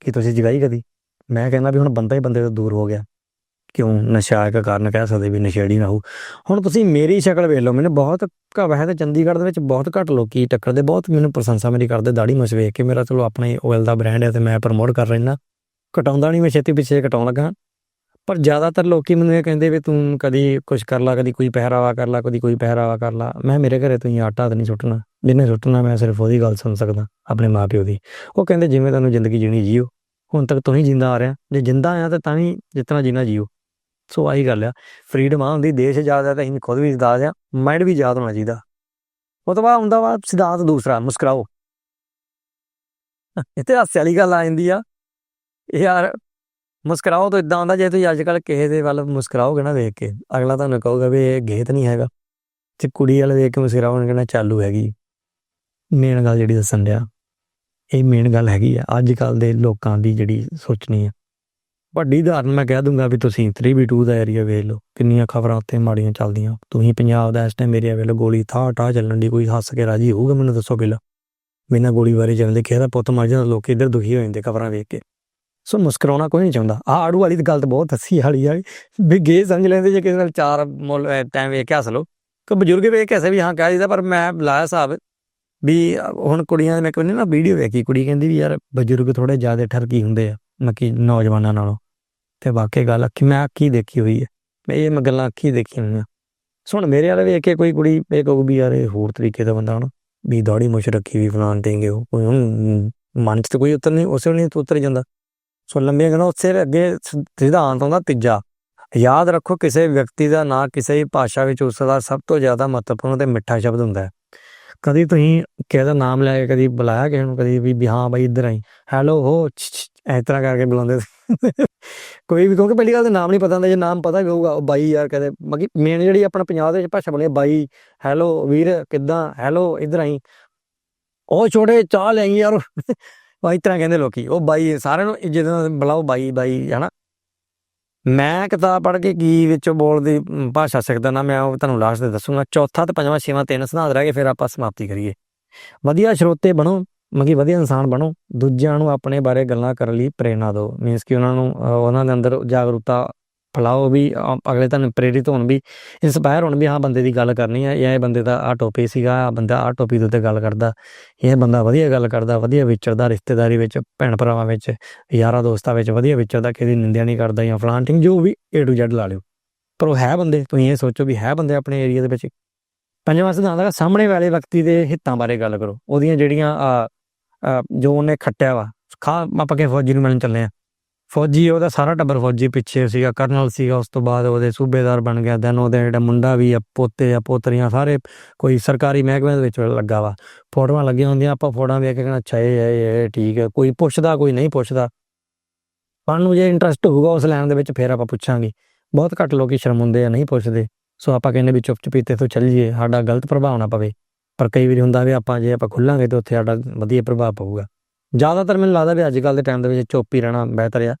ਕਿ ਤੁਸੀਂ ਜਗਾਈ ਕਦੀ। ਮੈਂ ਕਹਿੰਦਾ ਵੀ ਹੁਣ ਬੰਦਾ ਹੀ ਬੰਦੇ ਤੋਂ ਦੂਰ ਹੋ ਗਿਆ। ਕਿਉਂ? ਨਸ਼ਾ ਇੱਕ ਕਾਰਨ ਕਹਿ ਸਕਦੇ ਵੀ ਨਸ਼ੇੜੀ ਨਾ ਹੋ। ਹੁਣ ਤੁਸੀਂ ਮੇਰੀ ਸ਼ਕਲ ਵੇਖ ਲਓ, ਮੈਨੂੰ ਬਹੁਤ ਘ- ਵੈਸੇ ਤਾਂ ਚੰਡੀਗੜ੍ਹ ਦੇ ਵਿੱਚ ਬਹੁਤ ਘੱਟ ਲੋਕੀ ਟੱਕਰਦੇ ਬਹੁਤ ਮੈਨੂੰ ਪ੍ਰਸ਼ੰਸਾ ਮੇਰੀ ਕਰਦੇ ਦਾੜੀ ਮਸ ਵੇਖ ਕੇ ਮੇਰਾ ਚਲੋ ਆਪਣੇ ਆਇਲ ਦਾ ਬ੍ਰਾਂਡ ਹੈ ਤੇ ਮੈਂ ਪ੍ਰਮੋਟ ਕਰ ਰਹਿਣਾ ਘਟਾਉਂਦਾ ਨਹੀਂ ਮੈਂ ਛੇਤੀ ਪਿੱਛੇ ਘਟਾਉਣ ਲੱਗਾ। ਪਰ ਜ਼ਿਆਦਾਤਰ ਲੋਕੀ ਮੈਨੂੰ ਇਹ ਕਹਿੰਦੇ ਵੀ ਤੂੰ ਕਦੀ ਕੁਝ ਕਰ ਲਾ, ਕਦੀ ਕੋਈ ਪਹਿਰਾਵਾ ਕਰ ਲਾ, ਕਦੀ ਕੋਈ ਪਹਿਰਾਵਾ ਕਰ ਲਾ। ਮੈਂ ਮੇਰੇ ਘਰੇ ਤੁਸੀਂ ਆਟਾ ਤਾਂ ਨਹੀਂ ਸੁੱਟਣਾ। ਜਿੰਨੇ ਸੁੱਟਣਾ ਮੈਂ ਸਿਰਫ ਉਹਦੀ ਗੱਲ ਸੁਣ ਸਕਦਾ, ਆਪਣੇ ਮਾਪਿਓ ਦੀ। ਉਹ ਕਹਿੰਦੇ ਜਿਵੇਂ ਤੁਹਾਨੂੰ ਜ਼ਿੰਦਗੀ ਜੀਣੀ ਜੀਓ, ਹੁਣ ਤੱਕ ਤੂੰ ਹੀ ਜਿੰਦਾ ਆ ਰਿਹਾ। ਜੇ ਜਿੰਦਾ ਆ ਤਾਂ ਤਾਂ ਵੀ ਜਿਤਨਾ ਜੀਣਾ ਜੀਓ। ਸੋ ਆਹੀ ਗੱਲ ਆ। ਫਰੀडम ਆ ਹੁੰਦੀ, ਦੇਸ਼ ਆਜ਼ਾਦ ਆ ਤਾਂ ਅਸੀਂ ਖੁਦ ਵੀ ਆਜ਼ਾਦ ਆ ਮਾਈਂਡ ਵੀ ਆਜ਼ਾਦ ਹੋਣਾ ਚਾਹੀਦਾ। ਉਹ ਤੋਂ ਬਾਅਦ ਹੁੰਦਾ ਵਾ ਸਿਧਾਂਤ ਦੂਸਰਾ, ਮੁਸਕਰਾਓ। ਇੱਥੇ ਹਾਸੇ ਵਾਲੀ ਗੱਲ ਆ ਜਾਂਦੀ ਆ। ਇਹ ਯਾਰ ਮੁਸਕਰਾਓ ਤਾਂ ਇਦਾਂ ਆਉਂਦਾ ਜੇ ਤੁਸੀਂ ਅੱਜ ਕੱਲ ਕਿਸੇ ਦੇ ਵੱਲ ਮੁਸਕਰਾਓਗੇ ਨਾ ਵੇਖ ਕੇ, ਅਗਲਾ ਤੁਹਾਨੂੰ ਕਹੂਗਾ ਵੀ ਇਹ ਗੇਤ ਨਹੀਂ ਹੈਗਾ। ਤੇ ਕੁੜੀ ਵਾਲੇ ਵੇਖ ਕੇ ਮੁਸਕਰਾਉਣਗੇ ਕਹਿੰਦਾ ਚਾਲੂ ਹੈਗੀ। ਮੇਨ ਗੱਲ ਜਿਹੜੀ ਦੱਸਣ ਡਿਆ, ਇਹ ਮੇਨ ਗੱਲ ਹੈਗੀ ਆ ਅੱਜ ਕੱਲ ਦੇ ਲੋਕਾਂ ਦੀ ਜਿਹੜੀ ਸੋਚਣੀ ਆ। ਵੱਡੀ ਉਦਾਹਰਨ ਮੈਂ ਕਹਿ ਦੂੰਗਾ ਵੀ ਤੁਸੀਂ 3B2 ਦਾ ਏਰੀਆ ਵੇਖ ਲਓ, ਕਿੰਨੀਆਂ ਖਬਰਾਂ ਉੱਥੇ ਮਾੜੀਆਂ ਚੱਲਦੀਆਂ। ਤੁਸੀਂ ਪੰਜਾਬ ਦਾ ਇਸ ਟਾਈਮ ਏਰੀਆ ਵੇਖ ਲਓ, ਗੋਲੀ ਥਾਹ ਠਾ ਚੱਲਣ ਦੀ ਕੋਈ ਹੱਸ ਕੇ ਰਾਜੀ ਹੋਊਗਾ, ਮੈਨੂੰ ਦੱਸੋ ਪਹਿਲਾਂ। ਬਿਨਾਂ ਗੋਲੀ ਬਾਰੇ ਚੱਲਦੇ ਕਿਹਦਾ ਪੁੱਤ ਮਰ ਜਾਂਦਾ, ਲੋਕ ਇੱਧਰ ਦੁਖੀ ਹੋ ਜਾਂਦੇ ਖਬਰਾਂ ਵੇਖ ਕੇ। ਸੋ ਮੁਸਕਰਾਉਣਾ ਕੋਈ ਨਹੀਂ ਚਾਹੁੰਦਾ। ਆ ਆੜੂ ਵਾਲੀ ਗੱਲ ਤਾਂ ਬਹੁਤ ਹੱਸੀ ਵਾਲੀ ਆ। ਵੀ ਗੇ ਸਮਝ ਲੈਂਦੇ ਜੇ ਕਿਸੇ ਨਾਲ ਚਾਰ ਮੁੱਲ ਟਾਈਮ ਵੇਖ ਕੇ ਹੱਸ ਲਓ। ਕਿ ਬਜ਼ੁਰਗ ਵੇਖ ਕੇ ਐਸੇ ਵੀ ਹਾਂ ਕਹਿ ਦਿੱਤਾ ਪਰ ਮੈਂ ਲਾਇਆ ਹਿਸਾਬ ਵੀ ਹੁਣ ਕੁੜੀਆਂ ਦੇ ਮੈਂ ਨਾ ਵੀਡੀਓ ਵੇਖੀ, ਕੁੜੀ ਕਹਿੰਦੀ ਵੀ ਯਾਰ ਬਜ਼ੁਰਗ ਥੋੜੇ ਜ਼ਿਆਦਾ ਠਰਕੀ ਹੁੰਦੇ ਆ, ਮੱਕੀ ਨੌਜਵਾਨਾਂ ਨਾਲੋਂ। ਤੇ ਵਾਕਈ ਗੱਲ ਅੱਖੀ, ਮੈਂ ਅੱਖੀ ਦੇਖੀ ਹੋਈ ਹੈ ਮੈਂ ਇਹ ਮੈਂ ਗੱਲਾਂ ਅੱਖੀ ਦੇਖੀਆਂ ਹੋਈਆਂ। ਸੁਣ ਮੇਰੇ ਵਾਲੇ ਵੇਖ ਕੇ ਕੋਈ ਕੁੜੀ ਇਹ ਕਹੂ ਵੀ ਯਾਰ ਇਹ ਹੋਰ ਤਰੀਕੇ ਦਾ ਬੰਦਾ ਹਨਾ ਵੀ ਦਾੜੀ ਮੁਛ ਰੱਖੀ ਵੀ ਫਲਾਣ ਦੇਂਗੇ ਉਹ। ਮਨ ਚ ਤਾਂ ਕੋਈ ਉਤਰ ਨਹੀਂ, ਉਸੇ ਵੇਲੇ ਉਤਰ ਜਾਂਦਾ। ਸੋ ਲੰਬੀਆਂ ਗੱਲਾਂ ਉੱਥੇ ਅੱਗੇ ਸਿਧਾਂਤ ਆਉਂਦਾ ਤੀਜਾ, ਯਾਦ ਰੱਖੋ ਕਿਸੇ ਵਿਅਕਤੀ ਦਾ ਨਾਂ ਕਿਸੇ ਵੀ ਭਾਸ਼ਾ ਵਿੱਚ ਉਸ ਦਾ ਸਭ ਤੋਂ ਜ਼ਿਆਦਾ ਮਹੱਤਵਪੂਰਨ ਤੇ ਮਿੱਠਾ ਸ਼ਬਦ ਹੁੰਦਾ ਹੈ। ਕਦੀ ਤੁਸੀਂ ਕਿਸੇ ਨਾਮ ਲੈ ਕੇ ਕਦੀ ਬੁਲਾਇਆ ਕਿਸੇ ਨੂੰ, ਕਦੀ ਵੀ ਹਾਂ ਬਾਈ ਇੱਧਰ ਆਈ, ਹੈਲੋ, ਹੋ ਇਸ ਤਰ੍ਹਾਂ ਕਰਕੇ ਬੁਲਾਉਂਦੇ ਸੀ। ਕੋਈ ਵੀ, ਕਿਉਂਕਿ ਪਹਿਲੀ ਗੱਲ ਤਾਂ ਨਾਮ ਨਹੀਂ ਪਤਾ ਹੁੰਦਾ, ਜੇ ਨਾਮ ਪਤਾ ਵੀ ਹੋਊਗਾ, ਉਹ ਬਾਈ ਯਾਰ ਕਦੇ ਬਾਕੀ ਮੇਨ ਜਿਹੜੀ ਆਪਣਾ ਪੰਜਾਬ ਦੇ ਵਿੱਚ ਭਾਸ਼ਾ ਬਣੀ ਬਾਈ, ਹੈਲੋ, ਵੀਰ, ਕਿੱਦਾਂ, ਹੈਲੋ, ਇੱਧਰ ਆਈ। ਉਹ ਛੋਟੇ ਚਾਹ ਲੈ ਆਈ ਯਾਰ। ਉਹ ਇਸ ਤਰ੍ਹਾਂ ਕਹਿੰਦੇ ਲੋਕੀ, ਉਹ ਬਾਈ ਸਾਰਿਆਂ ਨੂੰ ਜਦੋਂ ਬੁਲਾਓ ਬਾਈ ਬਾਈ, ਹਨਾ। ਮੈਂ ਕਿਤਾਬ ਪੜ੍ਹ ਕੇ ਕੀ ਵਿੱਚੋਂ ਬੋਲਦੀ ਭਾਸ਼ਾ ਸਿੱਖਦਾ ਨਾ ਮੈਂ ਉਹ ਤੁਹਾਨੂੰ ਲਾਸਟ ਤੇ ਦੱਸੂਗਾ। ਚੌਥਾ ਤੇ ਪੰਜਵਾਂ, ਛੇਵਾਂ, ਤਿੰਨ ਸਿਧਾਂਤ ਰਹਿ ਗਏ, ਫਿਰ ਆਪਾਂ ਸਮਾਪਤੀ ਕਰੀਏ। ਵਧੀਆ ਸਰੋਤੇ ਬਣੋ ਮਗੀ ਵਧੀਆ ਇਨਸਾਨ ਬਣੋ, ਦੂਜਿਆਂ ਨੂੰ ਆਪਣੇ ਬਾਰੇ ਗੱਲਾਂ ਕਰਨ ਲਈ ਪ੍ਰੇਰਣਾ ਦਿਓ। ਮੀਨਸ ਕਿ ਉਹਨਾਂ ਨੂੰ ਉਹਨਾਂ ਦੇ ਅੰਦਰ ਜਾਗਰੂਕਤਾ ਫਲਾਓ ਵੀ ਅਗਲੇ ਤੁਹਾਨੂੰ ਪ੍ਰੇਰਿਤ ਹੋਣ ਵੀ ਇਨਸਪਾਇਰ ਹੋਣ ਵੀ ਹਾਂ, ਬੰਦੇ ਦੀ ਗੱਲ ਕਰਨੀ ਹੈ। ਇਹ ਬੰਦੇ ਦਾ ਆ ਟੋਪੀ ਸੀਗਾ, ਆਹ ਬੰਦਾ ਆ ਟੋਪੀ ਦੇ ਉੱਤੇ ਗੱਲ ਕਰਦਾ। ਇਹ ਬੰਦਾ ਵਧੀਆ ਗੱਲ ਕਰਦਾ, ਵਧੀਆ ਵਿਚਰਦਾ, ਰਿਸ਼ਤੇਦਾਰੀ ਵਿੱਚ, ਭੈਣ ਭਰਾਵਾਂ ਵਿੱਚ, ਯਾਰਾਂ ਦੋਸਤਾਂ ਵਿੱਚ ਵਧੀਆ ਵਿਚਰਦਾ ਕਿਸੇ ਦੀ ਨਿੰਦਿਆ ਨਹੀਂ ਕਰਦਾ ਜਾਂ ਫਲਾਂਟਿੰਗ ਜੋ ਵੀ A to Z ਲਾ ਲਿਓ। ਪਰ ਉਹ ਹੈ ਬੰਦੇ, ਤੁਸੀਂ ਇਹ ਸੋਚੋ ਵੀ ਹੈ ਬੰਦੇ ਆਪਣੇ ਏਰੀਆ ਦੇ ਵਿੱਚ। ਪੰਜਵਾਂ ਸਿਧਾਂਤ ਹੈ ਸਾਹਮਣੇ ਵਾਲੇ ਵਿਅਕਤੀ ਦੇ ਹਿੱਤਾਂ ਬਾਰੇ ਗੱਲ ਕਰੋ। ਉਹਦੀਆਂ ਜਿਹੜੀਆਂ ਜੋ ਉਹਨੇ ਖੱਟਿਆ ਵਾ, ਖਾ, ਆਪਾਂ ਕੇ ਫੌਜੀ ਨੂੰ ਮਿਲਣ ਚੱਲੇ ਆ ਫੌਜੀ, ਉਹਦਾ ਸਾਰਾ ਟੱਬਰ ਫੌਜੀ ਪਿੱਛੇ ਸੀਗਾ, ਕਰਨਲ ਸੀਗਾ, ਉਸ ਤੋਂ ਬਾਅਦ ਉਹਦੇ ਸੂਬੇਦਾਰ ਬਣ ਗਿਆ ਦੈਨ ਉਹਦੇ ਜਿਹੜਾ ਮੁੰਡਾ ਵੀ ਆ, ਪੋਤੇ ਆ, ਪੋਤਰੀਆਂ, ਸਾਰੇ ਕੋਈ ਸਰਕਾਰੀ ਮਹਿਕਮੇ ਦੇ ਵਿੱਚ ਲੱਗਾ ਵਾ। ਫੋਟੋਆਂ ਲੱਗੀਆਂ ਹੁੰਦੀਆਂ, ਆਪਾਂ ਫੋਟੋਆਂ ਵੇਖ ਕੇ ਕਹਿੰਦਾ ਅੱਛਾ, ਇਹ ਹੈ, ਇਹ ਠੀਕ ਹੈ, ਕੋਈ ਪੁੱਛਦਾ, ਕੋਈ ਨਹੀਂ ਪੁੱਛਦਾ। ਸਾਨੂੰ ਜੇ ਇੰਟਰਸਟ ਹੋਊਗਾ ਉਸ ਲਾਈਨ ਦੇ ਵਿੱਚ, ਫਿਰ ਆਪਾਂ ਪੁੱਛਾਂਗੇ। ਬਹੁਤ ਘੱਟ ਲੋਕੀ ਸ਼ਰਮਾਉਂਦੇ ਆ, ਨਹੀਂ ਪੁੱਛਦੇ। ਸੋ ਆਪਾਂ ਕਹਿੰਦੇ ਵੀ ਚੁੱਪ ਚਪੀਤੇ ਤੋਂ ਚੱਲ ਜੀਏ ਸਾਡਾ ਗਲਤ ਪ੍ਰਭਾਵ ਨਾ ਪਵੇ। ਪਰ ਕਈ ਵਾਰੀ ਹੁੰਦਾ ਵੀ ਆਪਾਂ ਜੇ ਆਪਾਂ ਖੁੱਲਾਂਗੇ, ਤਾਂ ਉੱਥੇ ਸਾਡਾ ਵਧੀਆ ਪ੍ਰਭਾਵ ਪਊਗਾ। ਜ਼ਿਆਦਾਤਰ ਮੈਨੂੰ ਲੱਗਦਾ ਵੀ ਅੱਜ ਕੱਲ ਦੇ ਟਾਈਮ ਦੇ ਵਿੱਚ ਚੁੱਪ ਹੀ ਰਹਿਣਾ ਬਿਹਤਰ ਆ।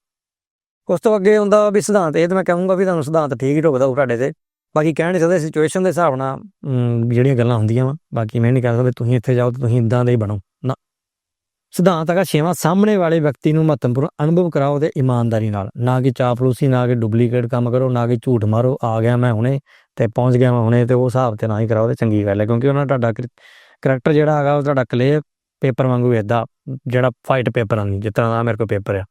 ਉਸ ਤੋਂ ਅੱਗੇ ਹੁੰਦਾ ਵੀ ਸਿਧਾਂਤ, ਇਹ ਤਾਂ ਮੈਂ ਕਹੂੰਗਾ ਵੀ ਤੁਹਾਨੂੰ ਸਿਧਾਂਤ ਠੀਕ ਹੀ ਢੁਕਦਾ ਉਹ ਤੁਹਾਡੇ ਤੇ। ਬਾਕੀ ਕਹਿ ਨਹੀਂ ਸਕਦੇ ਸਿਚੁਏਸ਼ਨ ਦੇ ਹਿਸਾਬ ਨਾਲ ਜਿਹੜੀਆਂ ਗੱਲਾਂ ਹੁੰਦੀਆਂ ਵਾ, ਬਾਕੀ ਮੈਂ ਨਹੀਂ ਕਹਿ ਸਕਦਾ ਤੁਸੀਂ ਇੱਥੇ ਜਾਓ ਤੇ ਤੁਸੀਂ ਇਦਾਂ ਦੇ ਹੀ ਬਣੋ। ਨਾ। ਸਿਧਾਂਤ ਹੈਗਾ ਛੇਵਾਂ, ਸਾਹਮਣੇ ਵਾਲੇ ਵਿਅਕਤੀ ਨੂੰ ਮਹੱਤਵਪੂਰਨ ਅਨੁਭਵ ਕਰਾਓ ਤੇ ਇਮਾਨਦਾਰੀ ਨਾਲ। ਨਾ ਕਿ ਚਾਪਲੂਸੀ, ਨਾ ਕਿ ਡੁਪਲੀਕੇਟ ਕੰਮ ਕਰੋ, ਨਾ ਕਿ ਝੂਠ ਮਾਰੋ, ਆ ਗਿਆ ਮੈਂ ਹੁਣੇ ਤੇ ਪਹੁੰਚ ਗਿਆ ਮੈਂ ਹੁਣੇ ਤੇ ਉਹ ਹਿਸਾਬ ਤੇ ਨਾ ਹੀ ਕਰਾਓ ਤੇ ਚੰਗੀ ਗੱਲ ਹੈ, ਕਿਉਂਕਿ ਉਹਨਾਂ ਤੁਹਾਡਾ ਕਰੈਕਟਰ ਜਿਹੜਾ ਹੈਗਾ ਉਹ ਤੁਹਾਡਾ ਕਲੇ ਪੇਪਰ ਵਾਂਗੂ ਇਦਾਂ ਜਿਹੜਾ ਫਾਈਟ ਪੇਪਰ ਨਹੀਂ ਜਿਸ ਤਰ੍ਹਾਂ ਦਾ ਮੇਰੇ ਕੋਲ ਪੇਪਰ ਆ।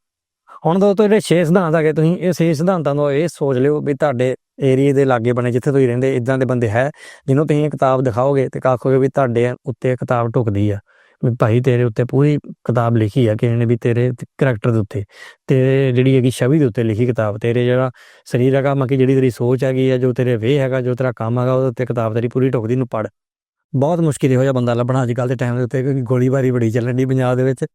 ਹੁਣ ਦੋਸਤੋ, ਜਿਹੜੇ ਛੇ ਸਿਧਾਂਤ ਹੈਗੇ ਤੁਸੀਂ ਇਹ ਛੇ ਸਿਧਾਂਤਾਂ ਤੋਂ ਇਹ ਸੋਚ ਲਿਓ ਵੀ ਤੁਹਾਡੇ ਏਰੀਏ ਦੇ ਲਾਗੇ ਬਣੇ, ਜਿੱਥੇ ਤੁਸੀਂ ਰਹਿੰਦੇ ਇਦਾਂ ਦੇ ਬੰਦੇ ਹੈ, ਜਿਹਨੂੰ ਤੁਸੀਂ ਇਹ ਕਿਤਾਬ ਦਿਖਾਓਗੇ ਤੇ ਕਾਖੋਗੇ ਵੀ ਤੁਹਾਡੇ ਉੱਤੇ ਇਹ ਕਿਤਾਬ ਢੁਕਦੀ ਆ। ਵੀ ਭਾਈ ਤੇਰੇ ਉੱਤੇ ਪੂਰੀ ਕਿਤਾਬ ਲਿਖੀ ਆ, ਕਿਸੇ ਨੇ ਵੀ ਤੇਰੇ ਕਰੈਕਟਰ ਦੇ ਉੱਤੇ, ਤੇਰੇ ਜਿਹੜੀ ਹੈਗੀ ਛਵੀ ਦੇ ਉੱਤੇ ਲਿਖੀ ਕਿਤਾਬ, ਤੇਰੇ ਜਿਹੜਾ ਸਰੀਰ ਹੈਗਾ ਮੱਕੀ ਜਿਹੜੀ ਤੇਰੀ ਸੋਚ ਹੈਗੀ ਆ, ਜੋ ਤੇਰੇ ਵੇ ਹੈਗਾ, ਜੋ ਤੇਰਾ ਕੰਮ ਹੈਗਾ, ਉਹਦੇ ਉੱਤੇ ਕਿਤਾਬ ਤੇਰੀ ਪੂਰੀ ਢੁਕਦੀ, ਨੂੰ ਪੜ ਬਹੁਤ ਮੁਸ਼ਕਿਲ ਇਹੋ ਜਿਹਾ ਬੰਦਾ ਲੱਭਣਾ ਅੱਜ ਕੱਲ ਦੇ ਟਾਈਮ ਦੇ ਉੱਤੇ, ਕਿਉਂਕਿ ਗੋਲੀਬਾਰੀ ਬੜੀ ਚੱਲਣ ਦੀ ਪੰਜਾਬ ਦੇ ਵਿੱਚ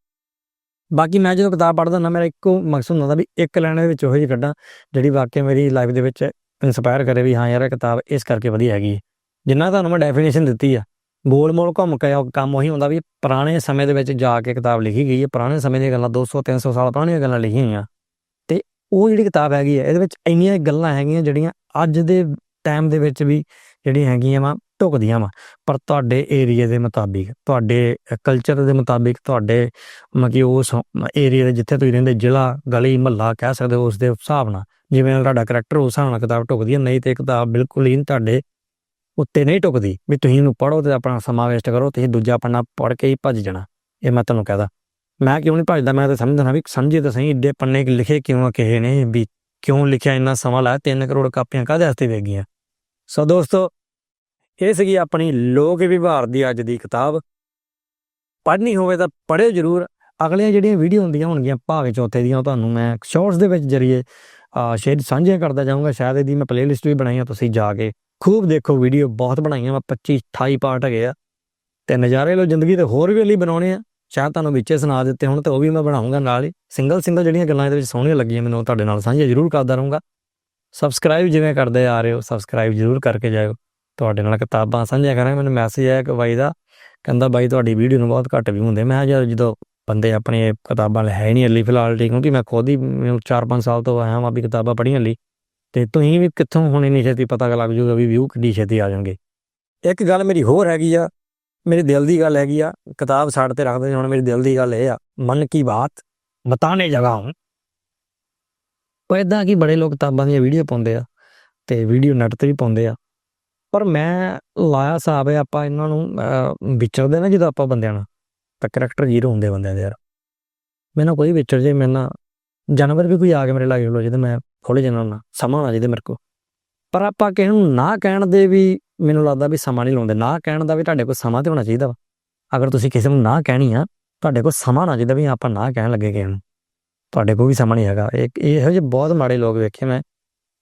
ਬਾਕੀ ਮੈਂ ਜਦੋਂ ਕਿਤਾਬ ਪੜ੍ਹਦਾ ਨਾ ਮੇਰਾ ਇੱਕੋ ਮਕਸਦ ਹੁੰਦਾ ਵੀ ਇੱਕ ਲਾਈਨ ਦੇ ਵਿੱਚ ਉਹ ਜਿਹੀ ਕੱਢਾਂ ਜਿਹੜੀ ਵਾਕਿਆ ਮੇਰੀ ਲਾਈਫ ਦੇ ਵਿੱਚ ਇਨਸਪਾਇਰ ਕਰੇ ਵੀ ਹਾਂ ਯਾਰ, ਇਹ ਕਿਤਾਬ ਇਸ ਕਰਕੇ ਵਧੀਆ ਹੈਗੀ ਹੈ। ਜਿੰਨਾ ਤੁਹਾਨੂੰ ਮੈਂ ਡੈਫੀਨੇਸ਼ਨ ਦਿੱਤੀ ਆ ਗੋਲ ਮੋਲ ਘੁੰਮ ਕੇ ਕੰਮ ਉਹੀ ਹੁੰਦਾ ਵੀ ਪੁਰਾਣੇ ਸਮੇਂ ਦੇ ਵਿੱਚ ਜਾ ਕੇ ਕਿਤਾਬ ਲਿਖੀ ਗਈ ਹੈ, ਪੁਰਾਣੇ ਸਮੇਂ ਦੀਆਂ ਗੱਲਾਂ 200 300 ਸਾਲ ਪੁਰਾਣੀਆਂ ਗੱਲਾਂ ਲਿਖੀਆਂ ਹੋਈਆਂ ਤੇ ਉਹ ਜਿਹੜੀ ਕਿਤਾਬ ਹੈਗੀ ਹੈ, ਇਹਦੇ ਵਿੱਚ ਇੰਨੀਆਂ ਗੱਲਾਂ ਹੈਗੀਆਂ ਜਿਹੜੀਆਂ ਅੱਜ ਦੇ ਟਾਈਮ ਦੇ ਵਿੱਚ ਵੀ ਜਿਹੜੀਆਂ ਹੈਗੀਆਂ ਵਾ ਢੁਕਦੀਆਂ ਵਾ ਪਰ ਤੁਹਾਡੇ ਏਰੀਆ ਦੇ ਮੁਤਾਬਿਕ ਤੁਹਾਡੇ ਕਲਚਰ ਦੇ ਮੁਤਾਬਿਕ ਤੁਹਾਡੇ ਮਤਲਬ ਕਿ ਉਸ ਏਰੀਆ ਦੇ ਜਿੱਥੇ ਤੁਸੀਂ ਰਹਿੰਦੇ ਜ਼ਿਲ੍ਹਾ ਗਲੀ ਮਹੱਲਾ ਕਹਿ ਸਕਦੇ ਹੋ ਉਸ ਦੇ ਹਿਸਾਬ ਨਾਲ ਜਿਵੇਂ ਤੁਹਾਡਾ ਕਰੈਕਟਰ ਉਸ ਹਿਸਾਬ ਨਾਲ ਕਿਤਾਬ ਢੁਕਦੀ ਹੈ ਨਹੀਂ ਤੇ ਕਿਤਾਬ ਬਿਲਕੁਲ ਹੀ ਤੁਹਾਡੇ ਉੱਤੇ ਨਹੀਂ ਢੁਕਦੀ ਵੀ ਤੁਸੀਂ ਇਹਨੂੰ ਪੜ੍ਹੋ ਤੇ ਆਪਣਾ ਸਮਾਂ ਵੇਸਟ ਕਰੋ ਤੁਸੀਂ ਦੂਜਾ ਪੰਨਾ ਪੜ੍ਹ ਕੇ ਹੀ ਭੱਜ ਜਾਣਾ ਇਹ ਮੈਂ ਤੁਹਾਨੂੰ ਕਹਦਾ ਮੈਂ ਕਿਉਂ ਨਹੀਂ ਭੱਜਦਾ ਮੈਂ ਤਾਂ ਸਮਝਦਾ ਵੀ ਸਮਝੇ ਤਾਂ ਸਹੀ ਇੱਡੇ ਪੰਨੇ ਲਿਖੇ ਕਿਉਂ ਕਿਸੇ ਨੇ ਵੀ ਕਿਉਂ ਲਿਖਿਆ ਇੰਨਾ ਸਮਾਂ ਲਾਇਆ 3 ਕਰੋੜ ਕਾਪੀਆਂ ਕਾਹਦੇ ਵਾਸਤੇ ਵੇਚ ਸੋ ਦੋਸਤੋ ਇਹ ਸੀਗੀ ਆਪਣੀ ਲੋਕ ਵਿਵਹਾਰ ਦੀ ਅੱਜ ਦੀ ਕਿਤਾਬ। ਪੜ੍ਹਨੀ ਹੋਵੇ ਤਾਂ ਪੜ੍ਹਿਓ ਜਰੂਰ। ਅਗਲੀਆਂ ਜਿਹੜੀਆਂ ਵੀਡੀਓ ਹੁੰਦੀਆਂ ਹੋਣਗੀਆਂ ਭਾਗ ਚੌਥੇ ਦੀਆਂ, ਉਹ ਤੁਹਾਨੂੰ ਮੈਂ ਸ਼ਾਰਟਸ ਦੇ ਵਿੱਚ ਜਰੀਏ ਸ਼ੇਅਰ ਸਾਂਝੀਆਂ ਕਰਦਾ ਜਾਊਂਗਾ। ਸ਼ਾਇਦ ਇਹਦੀ ਮੈਂ ਪਲੇਲਿਸਟ ਵੀ ਬਣਾਈ ਆ, ਤੁਸੀਂ ਜਾ ਕੇ ਖੂਬ ਦੇਖੋ। ਵੀਡੀਓ ਬਹੁਤ ਬਣਾਈਆਂ ਮੈਂ 25 28 ਪਾਰਟ ਹੈਗੇ ਆ। ਤੇ ਨਜ਼ਾਰੇ ਲੋ ਜ਼ਿੰਦਗੀ ਤੇ ਹੋਰ ਵੀ ਲਈ ਬਣਾਉਣੇ ਆ। ਸ਼ਾਇਦ ਤੁਹਾਨੂੰ ਵਿੱਚੇ ਸੁਣਾ ਦਿੱਤੇ ਹੁਣ ਤੇ ਉਹ ਵੀ ਮੈਂ ਬਣਾਉਂਗਾ ਨਾਲ ਹੀ। ਸਿੰਗਲ ਸਿੰਗਲ ਜਿਹੜੀਆਂ ਗੱਲਾਂ ਇਹਦੇ ਵਿੱਚ ਸੋਹਣੀਆਂ ਲੱਗੀਆਂ, ਮੈਨੂੰ ਉਹ ਤੁਹਾਡੇ ਨਾਲ ਸਾਂਝੀਆਂ ਜ਼ਰੂਰ ਕਰਦਾ ਰਹੂੰਗਾ। ਸਬਸਕ੍ਰਾਈਬ ਜਿਵੇਂ ਕਰਦੇ ਆ ਰਹੇ ਹੋ ਸਬਸਕ੍ਰਾਈਬ ਜ਼ਰੂਰ ਕਰਕੇ ਜਾਇਓ। ਤੁਹਾਡੇ ਨਾਲ ਕਿਤਾਬਾਂ ਸਾਂਝੀਆਂ ਕਰਾਂਗੇ ਮੈਨੂੰ ਮੈਸੇਜ ਆਇਆ ਕਿ ਬਾਈ ਦਾ, ਕਹਿੰਦਾ ਬਾਈ ਤੁਹਾਡੀ ਵੀਡੀਓ ਨੂੰ ਬਹੁਤ ਘੱਟ ਵੀ ਹੁੰਦੇ। ਮੈਂ ਕਿਹਾ ਜਦੋਂ ਬੰਦੇ ਆਪਣੇ ਕਿਤਾਬਾਂ ਲੈ ਹੈ ਨਹੀਂ ਹਲੀ ਫਿਲਹਾਲ ਠੀਕ ਕਿਉਂਕਿ ਮੈਂ ਖੁਦ ਹੀ 4-5 ਸਾਲ ਤੋਂ ਆਇਆ ਹਾਂ ਵੀ ਕਿਤਾਬਾਂ ਪੜ੍ਹੀਆਂ ਲਈ ਤੇ ਤੁਸੀਂ ਵੀ ਕਿੱਥੋਂ ਹੁਣ ਇੰਨੀ ਛੇਤੀ ਪਤਾ ਲੱਗ ਜੂਗਾ ਵੀ ਵਿਊ ਕਿੰਨੀ ਛੇਤੀ ਆ ਜਾਣਗੇ। ਇੱਕ ਗੱਲ ਮੇਰੀ ਹੋਰ ਹੈਗੀ ਆ, ਮੇਰੇ ਦਿਲ ਦੀ ਗੱਲ ਹੈਗੀ ਆ, ਕਿਤਾਬ ਸਾਈਡ ਤੇ ਰੱਖਦੇ ਹੁਣ ਮੇਰੀ ਦਿਲ ਦੀ ਗੱਲ ਇਹ ਆ, ਮਨ ਕੀ ਬਾਤ ਬਤਾਨੇ ਜਗਾ ਹੂੰ ਉਹ ਇਦਾਂ ਕਿ ਬੜੇ ਲੋਕ ਕਿਤਾਬਾਂ ਦੀਆਂ ਵੀਡੀਓ ਪਾਉਂਦੇ ਆ ਤੇ ਵੀਡੀਓ ਨੈਟ ਤੇ ਵੀ ਪਾਉਂਦੇ ਆ। ਪਰ ਮੈਂ ਲਾਇਆ ਹਿਸਾਬ ਹੈ ਆਪਾਂ ਇਹਨਾਂ ਨੂੰ ਅਹ, ਵਿਚਰਦੇ ਨਾ ਜਦੋਂ ਆਪਾਂ ਬੰਦਿਆਂ ਨਾਲ ਤਾਂ ਕਰੈਕਟਰ ਜ਼ੀਰੋ ਹੁੰਦੇ ਬੰਦਿਆਂ ਦੇ ਯਾਰ। ਮੈਨੂੰ ਕੋਈ ਵਿਚਰ ਜੇ ਮੇਰੇ ਨਾਲ ਜਾਨਵਰ ਵੀ ਕੋਈ ਆ ਕੇ ਮੇਰੇ ਲਾਗੇ ਖਲੋ ਜੇ ਮੈਂ ਥੋੜੇ ਜਿਹਾ ਨਾਲ ਸਮਾਂ ਹੋਣਾ ਜਿਹਦੇ ਮੇਰੇ ਕੋ ਪਰ ਆਪਾਂ ਕਿਸੇ ਨੂੰ ਨਾ ਕਹਿਣ ਦੇ ਵੀ ਮੈਨੂੰ ਲੱਗਦਾ ਵੀ ਸਮਾਂ ਨਹੀਂ ਲਾਉਂਦੇ ਨਾ ਕਹਿਣ ਦਾ ਵੀ ਤੁਹਾਡੇ ਕੋਲ ਸਮਾਂ ਤੇ ਹੋਣਾ ਚਾਹੀਦਾ ਵਾ। ਅਗਰ ਤੁਸੀਂ ਕਿਸੇ ਨੂੰ ਨਾ ਕਹਿਣੀ ਆ ਤੁਹਾਡੇ ਕੋਲ ਸਮਾਂ ਨਾ ਚਾਹੀਦਾ ਵੀ ਆਪਾਂ ਨਾ ਕਹਿਣ ਲੱਗੇ ਕਿਸੇ ਨੂੰ। ਤੁਹਾਡੇ ਕੋਲ ਵੀ ਸਮਾਂ ਨਹੀਂ ਹੈਗਾ। ਇਹ ਇਹੋ ਜਿਹੇ ਬਹੁਤ ਮਾੜੇ ਲੋਕ ਵੇਖੇ ਮੈਂ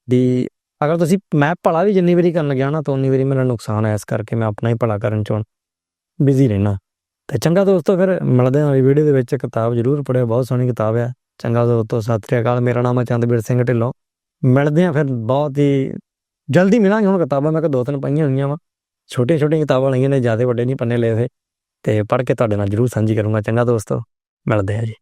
ਵੀ ਅਗਰ ਤੁਸੀਂ, ਮੈਂ ਭਲਾ ਵੀ ਜਿੰਨੀ ਵਾਰੀ ਕਰਨ ਲੱਗਿਆ ਨਾ, ਤਾਂ ਉਨੀ ਵਾਰੀ ਮੇਰਾ ਨੁਕਸਾਨ ਹੈ ਇਸ ਕਰਕੇ ਮੈਂ ਆਪਣਾ ਹੀ ਭਲਾ ਕਰਨ ਚ ਹੁਣ ਬਿਜ਼ੀ ਰਹਿਣਾ ਤੇ ਚੰਗਾ ਦੋਸਤੋ, ਫਿਰ ਮਿਲਦੇ ਹਾਂ ਵੀਡੀਓ ਦੇ ਵਿੱਚ। ਕਿਤਾਬ ਜ਼ਰੂਰ ਪੜ੍ਹਿਓ, ਬਹੁਤ ਸੋਹਣੀ ਕਿਤਾਬ ਹੈ। ਚੰਗਾ ਦੋਸਤੋ, ਸਤਿ ਸ੍ਰੀ ਅਕਾਲ। ਮੇਰਾ ਨਾਮ ਹੈ ਚੰਦਬੀਰ ਸਿੰਘ ਢਿੱਲੋਂ। ਮਿਲਦੇ ਹਾਂ ਫਿਰ ਬਹੁਤ ਹੀ ਜਲਦੀ ਮਿਲਾਂਗੇ ਹੁਣ ਕਿਤਾਬਾਂ। ਮੈਂ ਕਿ ਦੋ ਤਿੰਨ ਪਈਆਂ ਹੋਈਆਂ ਵਾ। ਛੋਟੀਆਂ ਛੋਟੀਆਂ ਕਿਤਾਬਾਂ ਲਈਆਂ ਨੇ, ਜ਼ਿਆਦਾ ਵੱਡੇ ਨਹੀਂ, ਪੰਨੇ ਲਏ ਹੋਏ। ਤੇ ਪੜ੍ਹ ਕੇ ਤੁਹਾਡੇ ਨਾਲ ਜ਼ਰੂਰ ਸਾਂਝੀ ਕਰੂੰਗਾ। ਚੰਗਾ ਦੋਸਤੋ, ਮਿਲਦੇ ਹਾਂ ਜੀ।